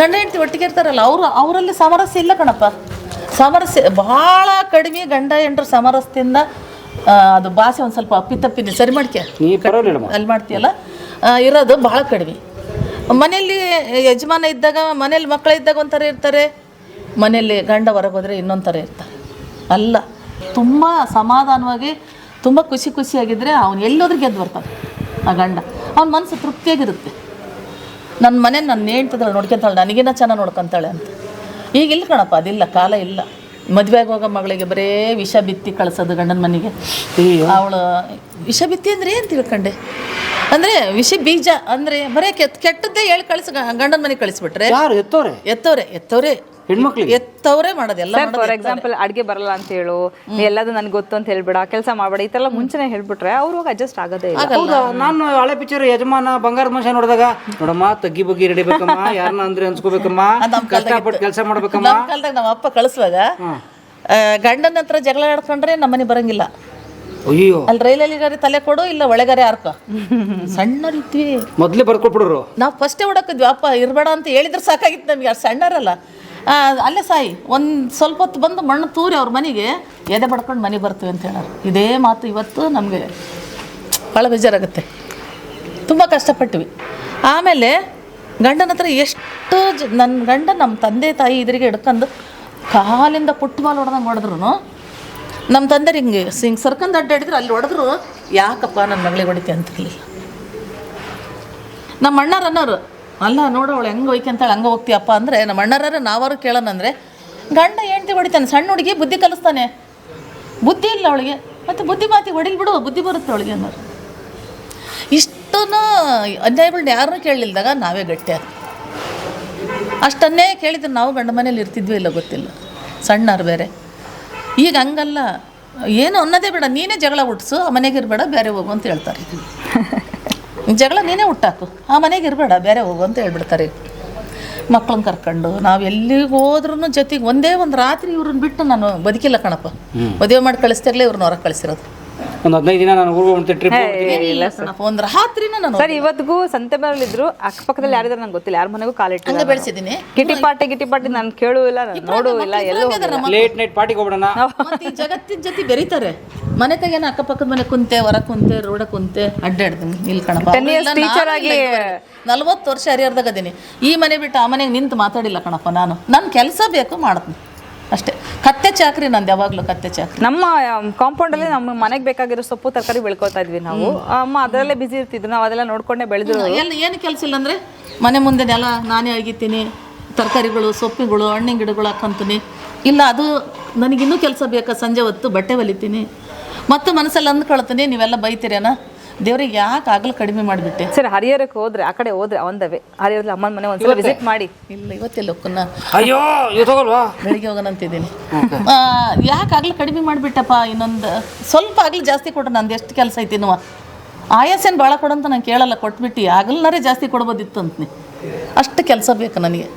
ಗಂಡ ಹೆಂಡತಿ ಒಟ್ಟಿಗೆ ಇರ್ತಾರಲ್ಲ ಅವರು ಅವರಲ್ಲಿ ಸಾಮರಸ್ಯ ಇಲ್ಲ ಕಣಪ್ಪ. ಸಾಮರಸ್ಯ ಬಹಳ ಕಡಿಮೆ ಗಂಡ ಹೆಂಡ್ರ ಸಾಮರಸ್ಯದಿಂದ ಅದು ಭಾಷೆ ಒಂದು ಸ್ವಲ್ಪ ಅಪ್ಪಿತಪ್ಪಿನ ಸರಿ ಪರವಾಗಿಲ್ಲಮ್ಮ ಅಲ್ಲಿ ಮಾಡ್ತೀಯಲ್ಲ? ಇರೋದು ಭಾಳ ಕಡಿಮೆ. ಮನೆಯಲ್ಲಿ ಯಜಮಾನ ಇದ್ದಾಗ ಮನೇಲಿ ಮಕ್ಕಳು ಇದ್ದಾಗ ಒಂಥರ ಇರ್ತಾರೆ. ಮನೆಯಲ್ಲಿ ಗಂಡ ಹೊರಗೆ ಹೋದರೆ ಇನ್ನೊಂದು ಥರ ಇರ್ತಾರೆ. ಅಲ್ಲ ತುಂಬ ಸಮಾಧಾನವಾಗಿ ತುಂಬ ಖುಷಿ ಖುಷಿಯಾಗಿದ್ದರೆ ಅವನು ಎಲ್ಲೋದ್ರೂ ಗೆದ್ದು ಬರ್ತಾನೆ ಆ ಗಂಡ. ಅವ್ನ ಮನಸ್ಸು ತೃಪ್ತಿಯಾಗಿರುತ್ತೆ. ನನ್ನ ಮನೆ ನನ್ನ ಹೇಳ್ತಿದ್ದಾಳೆ ನೋಡ್ಕೊಂತಾಳೆ ನನಗಿನ್ನ ಚೆನ್ನಾಗಿ ನೋಡ್ಕೊತಾಳೆ ಅಂತ. ಈಗ ಇಲ್ಲ ಕಣಪ್ಪ ಅದಿಲ್ಲ ಕಾಲ ಇಲ್ಲ. ಮದುವೆಗೆ ಹೋಗೋ ಮಗಳಿಗೆ ಬರೇ ವಿಷ ಬಿತ್ತಿ ಕಳಿಸೋದು ಗಂಡನ ಮನೆಗೆ. ಅವಳು ವಿಷ ಬಿತ್ತಿ ಅಂದರೆ ಏನು ತಿಳ್ಕೊಂಡೆ? ಅಂದರೆ ವಿಷ ಬೀಜ ಅಂದ್ರೆ ಬರೇ ಕೆಟ್ಟ ಕೆಟ್ಟದ್ದೇ ಹೇಳಿ ಕಳಿಸ್ ಗಂಡನ ಮನೆಗೆ ಕಳಿಸ್ಬಿಟ್ರೆ. ಯಾರು ಎತ್ತೋರೆ ಎತ್ತವ್ರೆ ಎತ್ತವ್ರೆ. ಹೆಣ್ಮಕ್ಳಿಗೆ? ಎತ್ತವ್ರೆ ಮಾಡೋದೆಲ್ಲ ಸರ್ ಫಾರ್ ಎಕ್ಸಾಂಪಲ್ ಅಡ್ಗೆ ಬರಲ್ಲ ಅಂತ ಹೇಳು ನೀ ಎಲ್ಲದು ನನ್ಗೆ ಗೊತ್ತು ಅಂತ ಹೇಳ್ಬಿಡ ಕೆಲಸ ಮಾಡ್ಬೇಡ ಈ ತರ ಎಲ್ಲ ಮುಂಚೆನೆ ಹೇಳ್ಬಿಟ್ರೆ ಅವ್ರು ಹೋಗಿ ಅಡ್ಜಸ್ಟ್ ಆಗೋದೇ ಇಲ್ಲ. ಹೌದಾ? ನಾನು ಹಳೆ ಪಿಕ್ಚರ್ ಯಜಮಾನ ಬಂಗಾರದ ಮನುಷ್ಯ ನೋಡಿದಾಗ ನೋಡಮ್ಮ ತಗ್ಗಿ ಬಗ್ಗಿ ರೆಡಿಬೇಕಮ್ಮ ಯಾರನ್ನ ಅಂದ್ರೆ ಅನ್ಸ್ಕೋಬೇಕಮ್ಮ ಕಷ್ಟಪಟ್ಟು ಕೆಲಸ ಮಾಡ್ಬೇಕಮ್ಮ. ನಮ್ಮ ಕಾಲದಾಗ ನಮ್ಮ ಅಪ್ಪ ಕಳಿಸುವಾಗ ಆ, ಗಂಡನ ಹತ್ರ ಜಗಳ ಆಡ್ಕೊಂಡ್ರೆ ನಮ್ಮನೆ ಬರಂಗಿಲ್ಲ. ಅಯ್ಯೋ. ಅಲ್ಲಿ ರೈಲಲ್ಲಿ ತಲೆ ಕೊಡು ಇಲ್ಲ ಒಳಗರೆ ಹಾರ್ಕ. ಸಣ್ಣರಿದ್ವಿ. ಮೊದಲೇ ಬರ್ಕೊಟ್ಬಿಡ್ರು. ನಾವು ಫಸ್ಟೇ ಹೊಡಕಿದ್ವಿ ಅಪ್ಪ ಇರಬೇಡ ಅಂತ ಹೇಳಿದ್ರೆ ಸಾಕಾಗಿತ್ತು ನಮಗೆ ಅಷ್ಟು ಸಣ್ಣರಲ್ಲ. ಅಲ್ಲೇ ಸಾಯಿ ಒಂದು ಸ್ವಲ್ಪ ಹೊತ್ತು ಬಂದು ಮಣ್ಣು ತೂರಿ ಅವ್ರ ಮನೆಗೆ ಎದೆ ಬಡ್ಕೊಂಡು ಮನೆಗೆ ಬರ್ತೀವಿ ಅಂತ ಹೇಳೋರು. ಇದೇ ಮಾತು ಇವತ್ತು ನಮಗೆ ಭಾಳ ಬೇಜಾರಾಗುತ್ತೆ. ತುಂಬ ಕಷ್ಟಪಟ್ವಿ ಆಮೇಲೆ ಗಂಡನ ಹತ್ರ ಎಷ್ಟು ಜ ನನ್ನ ಗಂಡ ನಮ್ಮ ತಂದೆ ತಾಯಿ ಇದ್ರಿಗೆ ಹಿಡ್ಕೊಂಡು ಕಾಲಿಂದ ಪುಟ್ಬಾಲ್ ಹೊಡೆದಂಗೆ ಹೊಡೆದ್ರು ನಮ್ಮ ತಂದೆ ಹಿಂಗೆ ಹಿಂಗೆ ಸರ್ಕಂದು ಅಡ್ಡಾಡಿದ್ರು ಅಲ್ಲಿ ಹೊಡೆದ್ರು, ಯಾಕಪ್ಪ ನನ್ನ ಮಗಳಿಗೆ ಹೊಡಿತಿ ಅಂತಿರಲಿಲ್ಲ ನಮ್ಮ ಅಣ್ಣರ ಅನ್ನೋರು ಅಲ್ಲ ನೋಡು ಅವಳು ಹೆಂಗೆ ಹೋಯ್ಕಂತಾಳೆ ಹಂಗೆ ಹೋಗ್ತೀಯಪ್ಪ ಅಂದರೆ ನಮ್ಮ ಅಣ್ಣಾರ ನಾವಾರು ಕೇಳೋಣಂದ್ರೆ, ಗಂಡ ಹೆಂಡ್ತಿ ಹೊಡಿತಾನೆ, ಸಣ್ಣ ಹುಡುಗಿ ಬುದ್ಧಿ ಕಲಿಸ್ತಾನೆ. ಬುದ್ಧಿ ಇಲ್ಲ ಅವಳಿಗೆ, ಮತ್ತು ಬುದ್ಧಿ ಮಾತಿ ಹೊಡಿಲ್ ಬಿಡು, ಬುದ್ಧಿ ಬರುತ್ತೆ ಅವಳಿಗೆ ಅನ್ನೋರು. ಇಷ್ಟನ್ನು ಅನ್ಯಾಯಗಳನ್ನ ಯಾರನ್ನೂ ಕೇಳಲಿಲ್ಲದಾಗ ನಾವೇ ಗಟ್ಟಿ ಅಷ್ಟನ್ನೇ ಕೇಳಿದ್ರೆ ನಾವು ಗಂಡ ಮನೇಲಿ ಇರ್ತಿದ್ವಿ ಇಲ್ಲ ಗೊತ್ತಿಲ್ಲ. ಸಣ್ಣವ್ರು ಬೇರೆ. ಈಗ ಹಂಗಲ್ಲ. ಏನು ಅನ್ನೋದೇ ಬೇಡ ನೀನೇ ಜಗಳ ಹುಟ್ಟಿಸು ಆ ಮನೆಗೆ ಇರಬೇಡ ಬೇರೆ ಹೋಗು ಅಂತ ಹೇಳ್ತಾರೆ. ಜಗಳ ನೀನೇ ಹುಟ್ಟಾಕು ಆ ಮನೆಗೆ ಇರಬೇಡ ಬೇರೆ ಹೋಗು ಅಂತ ಹೇಳ್ಬಿಡ್ತಾರೆ. ಮಕ್ಕಳನ್ನ ಕರ್ಕೊಂಡು ನಾವು ಎಲ್ಲಿಗೆ ಹೋದ್ರೂ ಜೊತೆಗೆ ಒಂದೇ ಒಂದು ರಾತ್ರಿ ಇವ್ರನ್ನ ಬಿಟ್ಟು ನಾನು ಬದುಕಿಲ್ಲ ಕಣಪ್ಪ. ಮದುವೆ ಮಾಡಿ ಕಳಿಸ್ತಿರ್ಲೇ ಇವ್ರನ್ನ ಹೊರಗೆ ಕಳಿಸಿರೋದು. ಒಂದು ಹದಿನೈದು ದಿನ ನಾನು ಊರಿಗೆ ಹೋಗ್ತೀನಿ ಟ್ರಿಪ್ ಇಲ್ಲ ಸರ್. ಒಂದು ರಾತ್ರಿನ ನಾನು ಸರ್ ಇವತ್ತಿಗೂ ಸಂತೆ ಮೇಲೆ ಇದ್ರು ಅಕ್ಕಪಕ್ಕದಲ್ಲಿ ಯಾರಿದ್ರೆ ನಂಗೆ ಗೊತ್ತಿಲ್ಲ ಯಾರ ಮನೆಗೂ ಹಂಗೆ ಕಾಲಿಟ್ಟಿಲ್ಲ ಬೆಳೆಸಿದ್ದೀನಿ. ಕಿಟಿ ಪಾಟಿ ಗಿಟಿ ಪಾಟಿ ನಾನು ಕೇಳೂ ಇಲ್ಲ ನಾನು ನೋಡೂ ಇಲ್ಲ ಎಲ್ಲೂ ಹೋಗಿಲ್ಲ. ಲೇಟ್ ನೈಟ್ ಪಾರ್ಟಿಗೆ ಹೋಗ್ಬಿಡೋಣ. ಮತ್ತೆ ಈ ಜಗತ್ತಿನ ಜೊತೆ ಬೆರೀತಾರೆ. ಮನೆ ತೆಗೆನ ಅಕ್ಕಪಕ್ಕದ ಮನೆ ಕುಂತೆ ಹೊರ ಕುಂತೆ ರೋಡ ಕುಂತೆ ಅಡ್ಡಾಡ್ತೀನಿ. ಇಲ್ಲಿ ಕಣಪ್ಪ. Ten years teacher ಆಗಿ- ನಲ್ವತ್ತು ವರ್ಷ ಹರಿಯರ್ದಾಗ ಅದೀನಿ. ಈ ಮನೆ ಬಿಟ್ಟು ಆ ಮನೆಗೆ ನಿಂತು ಮಾತಾಡಿಲ್ಲ ಕಣಪ್ಪ ನಾನು. ನನ್ನ ಕೆಲಸ ಬೇಕು ಮಾಡ್ತೀನಿ. ಅಷ್ಟೇ. ಕತ್ತೆ ಚಾಕ್ರಿ ನಂದು ಯಾವಾಗಲೂ ಕತ್ತೆ ಚಾಕ್ರಿ. ನಮ್ಮ ಕಾಂಪೌಂಡ್ ಅಲ್ಲಿ ನಮ್ಮ ಮನೆಗೆ ಬೇಕಾಗಿರೋ ಸೊಪ್ಪು ತರಕಾರಿ ಬೆಳ್ಕೊತಾ ಇದ್ವಿ ನಾವು. ಅಮ್ಮ ಅದರಲ್ಲೇ ಬಿಸಿ ಇರ್ತಿದ್ವಿ ನಾವು ಅದೆಲ್ಲ ನೋಡ್ಕೊಂಡೆ ಬೆಳೆದ್ರು ಎಲ್ಲ ಏನು ಕೆಲಸ ಇಲ್ಲ ಅಂದ್ರೆ ಮನೆ ಮುಂದೆ ನೆಲ ನಾನೇ ಅಗಿತೀನಿ ತರಕಾರಿಗಳು ಸೊಪ್ಪುಗಳು ಹಣ್ಣಿನ ಗಿಡಗಳು ಹಾಕೊಂತೀನಿ. ಇಲ್ಲ ಅದು ನನಗಿನ್ನೂ ಕೆಲಸ ಬೇಕಾ? ಸಂಜೆ ಹೊತ್ತು ಬಟ್ಟೆ ಹೊಲಿತೀನಿ. ಮತ್ತು ಮನಸ್ಸಲ್ಲಿ ಅಂದ್ಕೊಳ್ತೀನಿ ನೀವೆಲ್ಲ ಬೈತೀರೇನ? ದೇವ್ರಿಗೆ ಯಾಕೆ ಆಗಲು ಕಡಿಮೆ ಮಾಡಿಬಿಟ್ಟೆ? ಸರ್ ಹರಿಹರಕ್ಕೆ ಹೋದ್ರೆ ಆ ಕಡೆ ಹೋದ್ರೆ ಒಂದವೆ ಹರಿಹರದಲ್ಲಿ ಅಮ್ಮನ ಮನೆ ಒಂದ್ಸಲ ವಿಸಿಟ್ ಮಾಡಿ. ಇಲ್ಲ ಇವತ್ತೆಲ್ಲ ಹೋಗ್ಕನ್ನ ಅಯ್ಯೋ ಇದು ಹೋಗಲ್ವಾ ಬೆಳಿಗ್ಗೆ ಹೋಗೋಣ ಅಂತಿದ್ದೀನಿ ಯಾಕೆ ಆಗ್ಲಿ ಕಡಿಮೆ ಮಾಡಿಬಿಟ್ಟಪ್ಪ? ಇನ್ನೊಂದು ಸ್ವಲ್ಪ ಆಗ್ಲಿ ಜಾಸ್ತಿ ಕೊಡು ನಂದು ಎಷ್ಟು ಕೆಲಸ ಐತಿ ನೋವ ಆಯಾಸೇನು ಭಾಳ ಕೊಡಂತ ನಾನು ಕೇಳಲ್ಲ ಕೊಟ್ಬಿಟ್ಟು. ಆಗಲ್ನಾರೇ ಜಾಸ್ತಿ ಕೊಡ್ಬೋದಿತ್ತು ಅಂತೀನಿ ಅಷ್ಟು ಕೆಲಸ ಬೇಕು ನನಗೆ.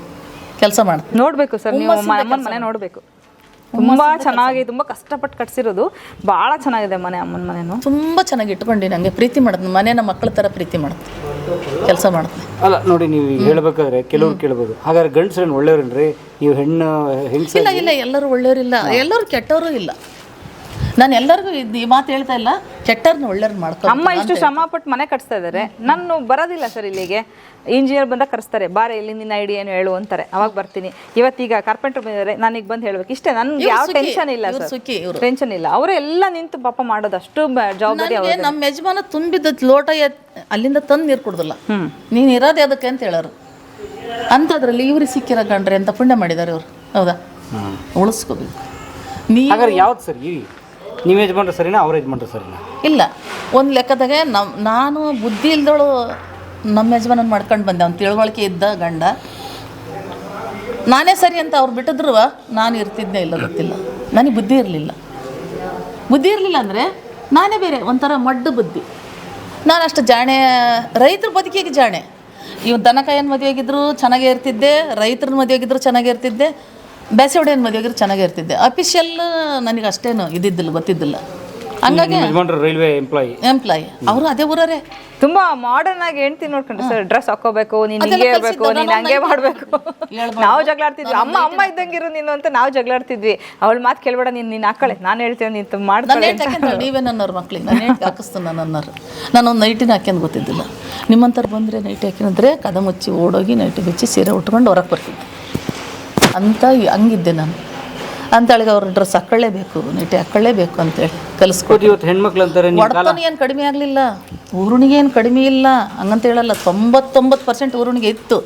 ಕೆಲಸ ಮಾಡ್ತೀನಿ ನೋಡಬೇಕು ಸರ್ ನೀವು ಅಮ್ಮನ ಮನೆ ನೋಡ್ಬೇಕು. ತುಂಬಾ ಚೆನ್ನಾಗಿ ತುಂಬಾ ಕಷ್ಟಪಟ್ಟು ಕಟ್ಸಿರೋದು. ಬಹಳ ಚೆನ್ನಾಗಿದೆ ಮನೆ ಅಮ್ಮನ ಮನೆನು. ತುಂಬ ಚೆನ್ನಾಗಿ ಇಟ್ಕೊಂಡು ನನಗೆ ಪ್ರೀತಿ ಮಾಡ್ತೀನಿ. ಮನೇನ ಮಕ್ಕಳ ಥರ ಪ್ರೀತಿ ಮಾಡ್ತೀನಿ. ಕೆಲಸ ಮಾಡ್ತೀನಿ. ಅಲ್ಲ ನೋಡಿ ನೀವು ಈಗ ಹೇಳ್ಬೇಕಾದ್ರೆ ಕೆಲವ್ರು ಕೇಳ್ಬೋದು. ಹಾಗಾದ್ರೆ ಗಂಡಸ್ರೇನು ಒಳ್ಳೆಯವ್ರೇನ್ರಿ? ನೀವು ಹೆಣ್ಣು ಹೆಂಗಸ ಇಲ್ಲ ಇಲ್ಲ ಎಲ್ಲರೂ ಒಳ್ಳೆಯವರಿಲ್ಲ. ಎಲ್ಲರೂ ಕೆಟ್ಟವರು ಇಲ್ಲ. ನಾನು ಎಲ್ಲರಿಗೂ ಇದು ಈ ಮಾತು ಹೇಳ್ತಾ ಇಲ್ಲ ಕೆಟ್ಟರ್ನ ಒಳ್ಳೆಯ ಮಾಡ್ಕೊ ಅಮ್ಮ ಇಷ್ಟು ಶ್ರಮ ಪಟ್ಟು ಮನೆ ಕಟ್ಸ್ತಾ ಇದಾರೆ. ನಾನು ಬರೋದಿಲ್ಲ ಸರ್ ಇಲ್ಲಿಗೆ. ಇಂಜಿನಿಯರ್ ಬಂದಾಗ ಕರೆಸ್ತಾರೆ ಬಾರೆ ಇಲ್ಲಿ ನಿನ್ನ ಐಡಿ ಏನು ಹೇಳು ಅಂತಾರೆ. ಅವಾಗ ಬರ್ತೀನಿ. ಇವತ್ತೀಗ ಕಾರ್ಪೆಂಟರ್ ಬಂದಿದ್ದಾರೆ ನಾನು ಈಗ ಬಂದು ಹೇಳ್ಬೇಕು. ಇಷ್ಟೇ ನನ್ಗೆ ಯಾವ ಸುಖಿ, ಟೆನ್ಷನ್ ಇಲ್ಲ ಇವ್ರು ಸರ್. ಸುಖಿ ಇವ್ರು. ಟೆನ್ಷನ್ ಇಲ್ಲ. ಅವರೆಲ್ಲ ಎಲ್ಲ ನಿಂತು ಪಾಪ ಮಾಡೋದು ಅಷ್ಟು ಬ- ಜವಾಬ್ದಾರಿ ನನಗೆ ನಮ್ಮ ಯಜಮಾನ ತುಂಬಿದ ಲೋಟ ಎತ್ ಅಲ್ಲಿಂದ ತಂದು ನೀರು ಹ್ಮ್. ನೀನು ಇರೋದು ಅದಕ್ಕೆ ಅಂತ ಹೇಳೋರು. ಅಂಥದ್ರಲ್ಲಿ ಇವ್ರಿಗೆ ಸಿಕ್ಕಿರೋ ಕಂಡ್ರೆ ಅಂತ ಪುಣ್ಯ ಮಾಡಿದ್ದಾರೆ ಇವರು. ಹೌದಾ? ಉಳಿಸ್ಕೋಬೇಕು. ನೀವು ಹಾಗಾದ್ರೆ ಯಾವ್ದು ಸರಿ ನೀವು ಯಜಮಾನ್ರು ಸರಿನಾ, ಅವ್ರು ಯಜಮಾನ್ರು ಸರಿನಾ? ಇಲ್ಲ, ಒಂದು ಲೆಕ್ಕದಾಗೆ ನಮ್ಮ ನಾನು ಬುದ್ಧಿ ಇಲ್ದೋಳು ನಮ್ಮ ಯಜಮಾನನ ಮಾಡ್ಕೊಂಡು ಬಂದೆ. ಅವ್ನು ತಿಳುವಳಿಕೆ ಇದ್ದ ಗಂಡ. ನಾನೇ ಸರಿ ಅಂತ ಅವ್ರು ಬಿಟ್ಟಿದ್ರು ನಾನು ಇರ್ತಿದ್ದೆ ಇಲ್ಲ ಗೊತ್ತಿಲ್ಲ. ನನಗೆ ಬುದ್ಧಿ ಇರಲಿಲ್ಲ. ಬುದ್ಧಿ ಇರಲಿಲ್ಲ ಅಂದರೆ ನಾನೇ ಬೇರೆ, ಒಂಥರ ಮಡ್ಡು ಬುದ್ಧಿ. ನಾನು ಅಷ್ಟು ಜಾಣೆ, ರೈತರ ಬದುಕಿಗೆ ಜಾಣೆ? ಇವ್ ದನಕಾಯನ ಮದುವೆ ಆಗಿದ್ರು ಚೆನ್ನಾಗೇ ಇರ್ತಿದ್ದೆ ರೈತರ ಮದುವೆಗಿದ್ರು ಚೆನ್ನಾಗೇ ಇರ್ತಿದ್ದೆ. ಬೇಸವಡೆಯನ್ ಮದುವೆಗಿದ್ರೆ ಚೆನ್ನಾಗೇ ಇರ್ತಿದ್ದೆ. ಅಫಿಷಿಯಲ್ ನನಗೆ ಅಷ್ಟೇನು ಇದಿದ್ದಿಲ್ಲ ಗೊತ್ತಿದ್ದಿಲ್ಲ. ಹಂಗಾಗಿ ರೈಲ್ವೆ ಎಂಪ್ಲಾಯಿ ಎಂಪ್ಲಾಯಿ ಅವರು ಅದೇ ಊರರೇ ತುಂಬಾ ಮಾಡರ್ನ್ ಆಗಿ ಹೆಣ್ತಿ ನೋಡ್ಕೊಂಡ್ರೆ ಸರ್ ಡ್ರೆಸ್ ಹಾಕೋಬೇಕು ನೀನ್ ಹಿಂಗೆ ಇರ್ಬೇಕು ನೀನ್ ಹಂಗೆ ಮಾಡ್ಬೇಕು. ನಾವು ಜಗಳಾಡ್ತಿದ್ವಿ. ಅಮ್ಮ ಅಮ್ಮ ಇದ್ದಂಗಿರು ನೀನು ಅಂತ ನಾವು ಜಗಳಾಡ್ತಿದ್ವಿ. ಅವಳ ಮಾತು ಕೇಳ್ಬೇಡ ನೀನ್ ನೀನ್ ಹಾಕಳೆ ನಾನು ಹೇಳ್ತೀನಿ ನೀನ್ ಹಾಕ್ಯಂತಾಳೆ ನೀವೇ ನನ್ನವ್ರ ಮಕ್ಳಿಗೆ ನಾನು ಹೇಳಿ ಹಾಕಿಸ್ತಾನೆ ನಾನು ಅನ್ನೋರು. ನಾನು ಒಂದು ನೈಟಿನ ಹಾಕ್ಯಂದು ಗೊತ್ತಿದ್ದಿಲ್ಲ. ನಿಮ್ಮಂಥವ್ರು ಬಂದ್ರೆ ನೈಟಿ ಹಾಕಿನಂದ್ರೆ ಕದ ಮುಚ್ಚಿ ಓಡೋಗಿ ನೈಟಿ ಬಿಚ್ಚಿ ಸೀರೆ ಉಟ್ಕೊಂಡು ಹೊರಗೆ ಬರ್ತಿದ್ದೆ. ಅಂತ ಹಂಗಿದ್ದೆ ನಾನು. ಹೇಳಿ ಅವ್ರ ಡ್ರೆಸ್ ಹಾಕೊಳ್ಳೇಬೇಕು ನೈಟಿ ಹಾಕೊಳ್ಳೇಬೇಕು ಅಂತೇಳಿ ಕಲಿಸ್ಕೊಟ್ಟು ಇವತ್ತು ಹೆಣ್ಮಕ್ಳು ಅಂತಾರೆ ಒಡತನ ಏನು ಕಡಿಮೆ ಆಗಲಿಲ್ಲ. ಊರುಣಿಗೆ ಏನು ಕಡಿಮೆ ಇಲ್ಲ. ಹಂಗಂತ ಹೇಳಲ್ಲ ತೊಂಬತ್ತೊಂಬತ್ತು ಪರ್ಸೆಂಟ್ ಊರುಣಿಗೆ ಇತ್ತು.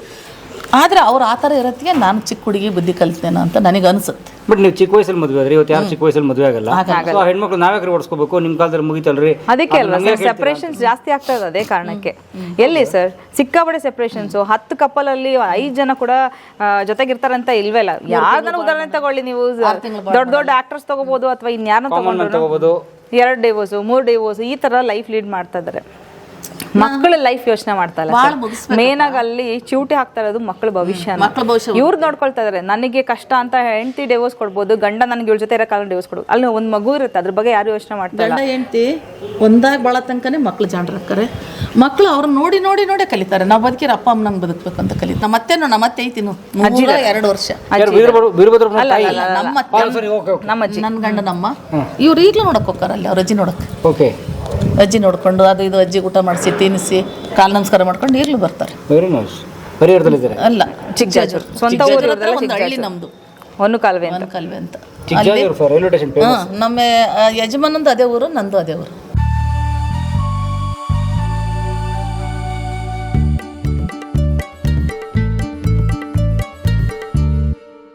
ಆದರೆ ಅವ್ರು ಆ ಥರ ಇರತ್ತೆ ನಾನು ಚಿಕ್ಕ ಹುಡುಗಿ ಬುದ್ಧಿ ಕಲಿತೇನೆ ಅಂತ ನನಗೆ ಅನಿಸುತ್ತೆ. ಬಟ್ ನೀವು ಚಿಕ್ಕ ವಯಸ್ಸಲ್ಲಿ ಮದುವೆ ಆದ್ರೆ ಇವತ್ತು ಯಾರು ಚಿಕ್ಕ ವಯಸ್ಸಲ್ಲಿ ಮದುವೆ ಆಗಲ್ಲ. ಸೊ ಹೆಣ್ಮಕ್ಳು ಕರೆ ಓಡಿಸ್ಕೋಬೇಕು ನಿಮ್ಮ ಕಾಲದಲ್ಲಿ ಮುಗಿತಲ್ರಿ? ಅದಕ್ಕೆ ಅಲ್ಲ ಸರ್ ಸೆಪರೇಷನ್ಸ್ ಜಾಸ್ತಿ ಆಗ್ತಾ ಇದೆ ಅದೇ ಕಾರಣಕ್ಕೆ. ಎಲ್ಲಿ ಸರ್? ಸಿಕ್ಕಾಬಡೆ ಸೆಪರೇಷನ್ಸ್ ಹತ್ತು ಕಪಲ್ ಅಲ್ಲಿ ಐದ್ ಜನ ಕೂಡ ಆ, ಜೊತೆಗಿರ್ತಾರಂತ ಇಲ್ವೇ ಇಲ್ಲ ಯಾರನ್ನ ಉದಾಹರಣೆ ತಗೊಳ್ಳಿ ನೀವು. ದೊಡ್ಡ ದೊಡ್ಡ ಆಕ್ಟರ್ಸ್ ತಗೋಬಹುದು ಅಥವಾ ಇನ್ಯಾರನ್ನ ತಗೊಂಡ್ರು. ತಗೋಬಹುದು ಎರಡು ಡೇವೋಸು ಮೂರು ಡೇವೋಸು ಈ ತರ ಲೈಫ್ ಲೀಡ್ ಮಾಡ್ತಾ ಇದಾರೆ. ಮಕ್ಕಳ ಲೈಫ್ ಯೋಚನೆ ಮಾಡ್ತಾರೆ ಮೇನ್ ಆಗಿ ಅಲ್ಲಿ ಚೂಟಿ ಹಾಕ್ತಾ ಇರೋದು ಮಕ್ಕಳ ಭವಿಷ್ಯ ಇವ್ರು ನೋಡ್ಕೊಳ್ತಾ ಇದಾರೆ ನನಗೆ ಕಷ್ಟ ಅಂತ ಹೆಂಡತಿ ಡಿವೋರ್ಸ್ ಕೊಡ್ಬೋದು ಗಂಡ ನನಗೆ ಇವ್ರ ಜೊತೆ ಇರೋ ಕಾಲ ಡಿವೋರ್ಸ್ ಕೊಡ್ಬೋದು. ಅಲ್ಲಿ ಒಂದ್ ಮಗು ಇರುತ್ತೆ ಅದ್ರ ಬಗ್ಗೆ ಯಾರು ಯೋಚನೆ ಮಾಡ್ತಾರೆ ಗಂಡ ಹೆಂಡತಿ ಒಂದಾಗಿ ಬಾಳ ತನಕನೇ ಮಕ್ಳು ಜಾಣರಾಕ್ತಾರೆ ಮಕ್ಳು ಅವ್ರನ್ನ ನೋಡಿ ನೋಡಿ ನೋಡಿ ಕಲಿತಾರೆ. ನಾವು ಬದುಕಿರ ಅಪ್ಪ ಅಮ್ಮನಂಗೆ ಬದುಕಬೇಕು ಅಂತ ಕಲಿತ ನಮ್ಮ ಅತ್ತೆನು ನಮ್ಮ ಅತ್ತೆ ಐತಿ ನೂರ ಎರಡು ವರ್ಷ. ನಮ್ಮ ಅತ್ತೆ ನಮ್ಮ ಅಜ್ಜಿ. ನನ್ನ ಗಂಡ ನಮ್ಮ ಇವ್ರು ಈಗ್ಲೂ ನೋಡಕ್ ಹೋಗ್ತಾರಲ್ಲಿ ಅವ್ರ ಅಜ್ಜಿ ನೋಡಕ್. ಓಕೆ ಅಜ್ಜಿ ನೋಡ್ಕೊಂಡು ಅದು ಇದು ಅಜ್ಜಿ ಊಟ ಮಾಡಿಸಿ ತಿನ್ನಿಸಿ ಕಾಲು ನಮಸ್ಕಾರ ಮಾಡ್ಕೊಂಡು ಈಗಲೂ ಬರ್ತಾರೆ. ವೆರಿ ನೈಸ್ ಅಲ್ಲ ಚಿಕ್ಕಜಾಜೂರು ಸ್ವಂತ ಚಿಕ್ಕಜಾಜೂರು ಹತ್ರ ಒಂದು ಹಳ್ಳಿ ನಮ್ದು. ಒಂದು ಕಾಲುವೆ ಅಂತ. ಒಂದು ಕಲ್ವೆ ಅಂತ. ಚಿಕ್ಕಜಾಜೂರು ರೈಲ್ವೆ ಸ್ಟೇಷನ್ ಹಾ ನಮ್ಮ ಯಜಮಾನಂದು ಅದೇ ಊರು ನಂದು ಅದೇ ಊರು.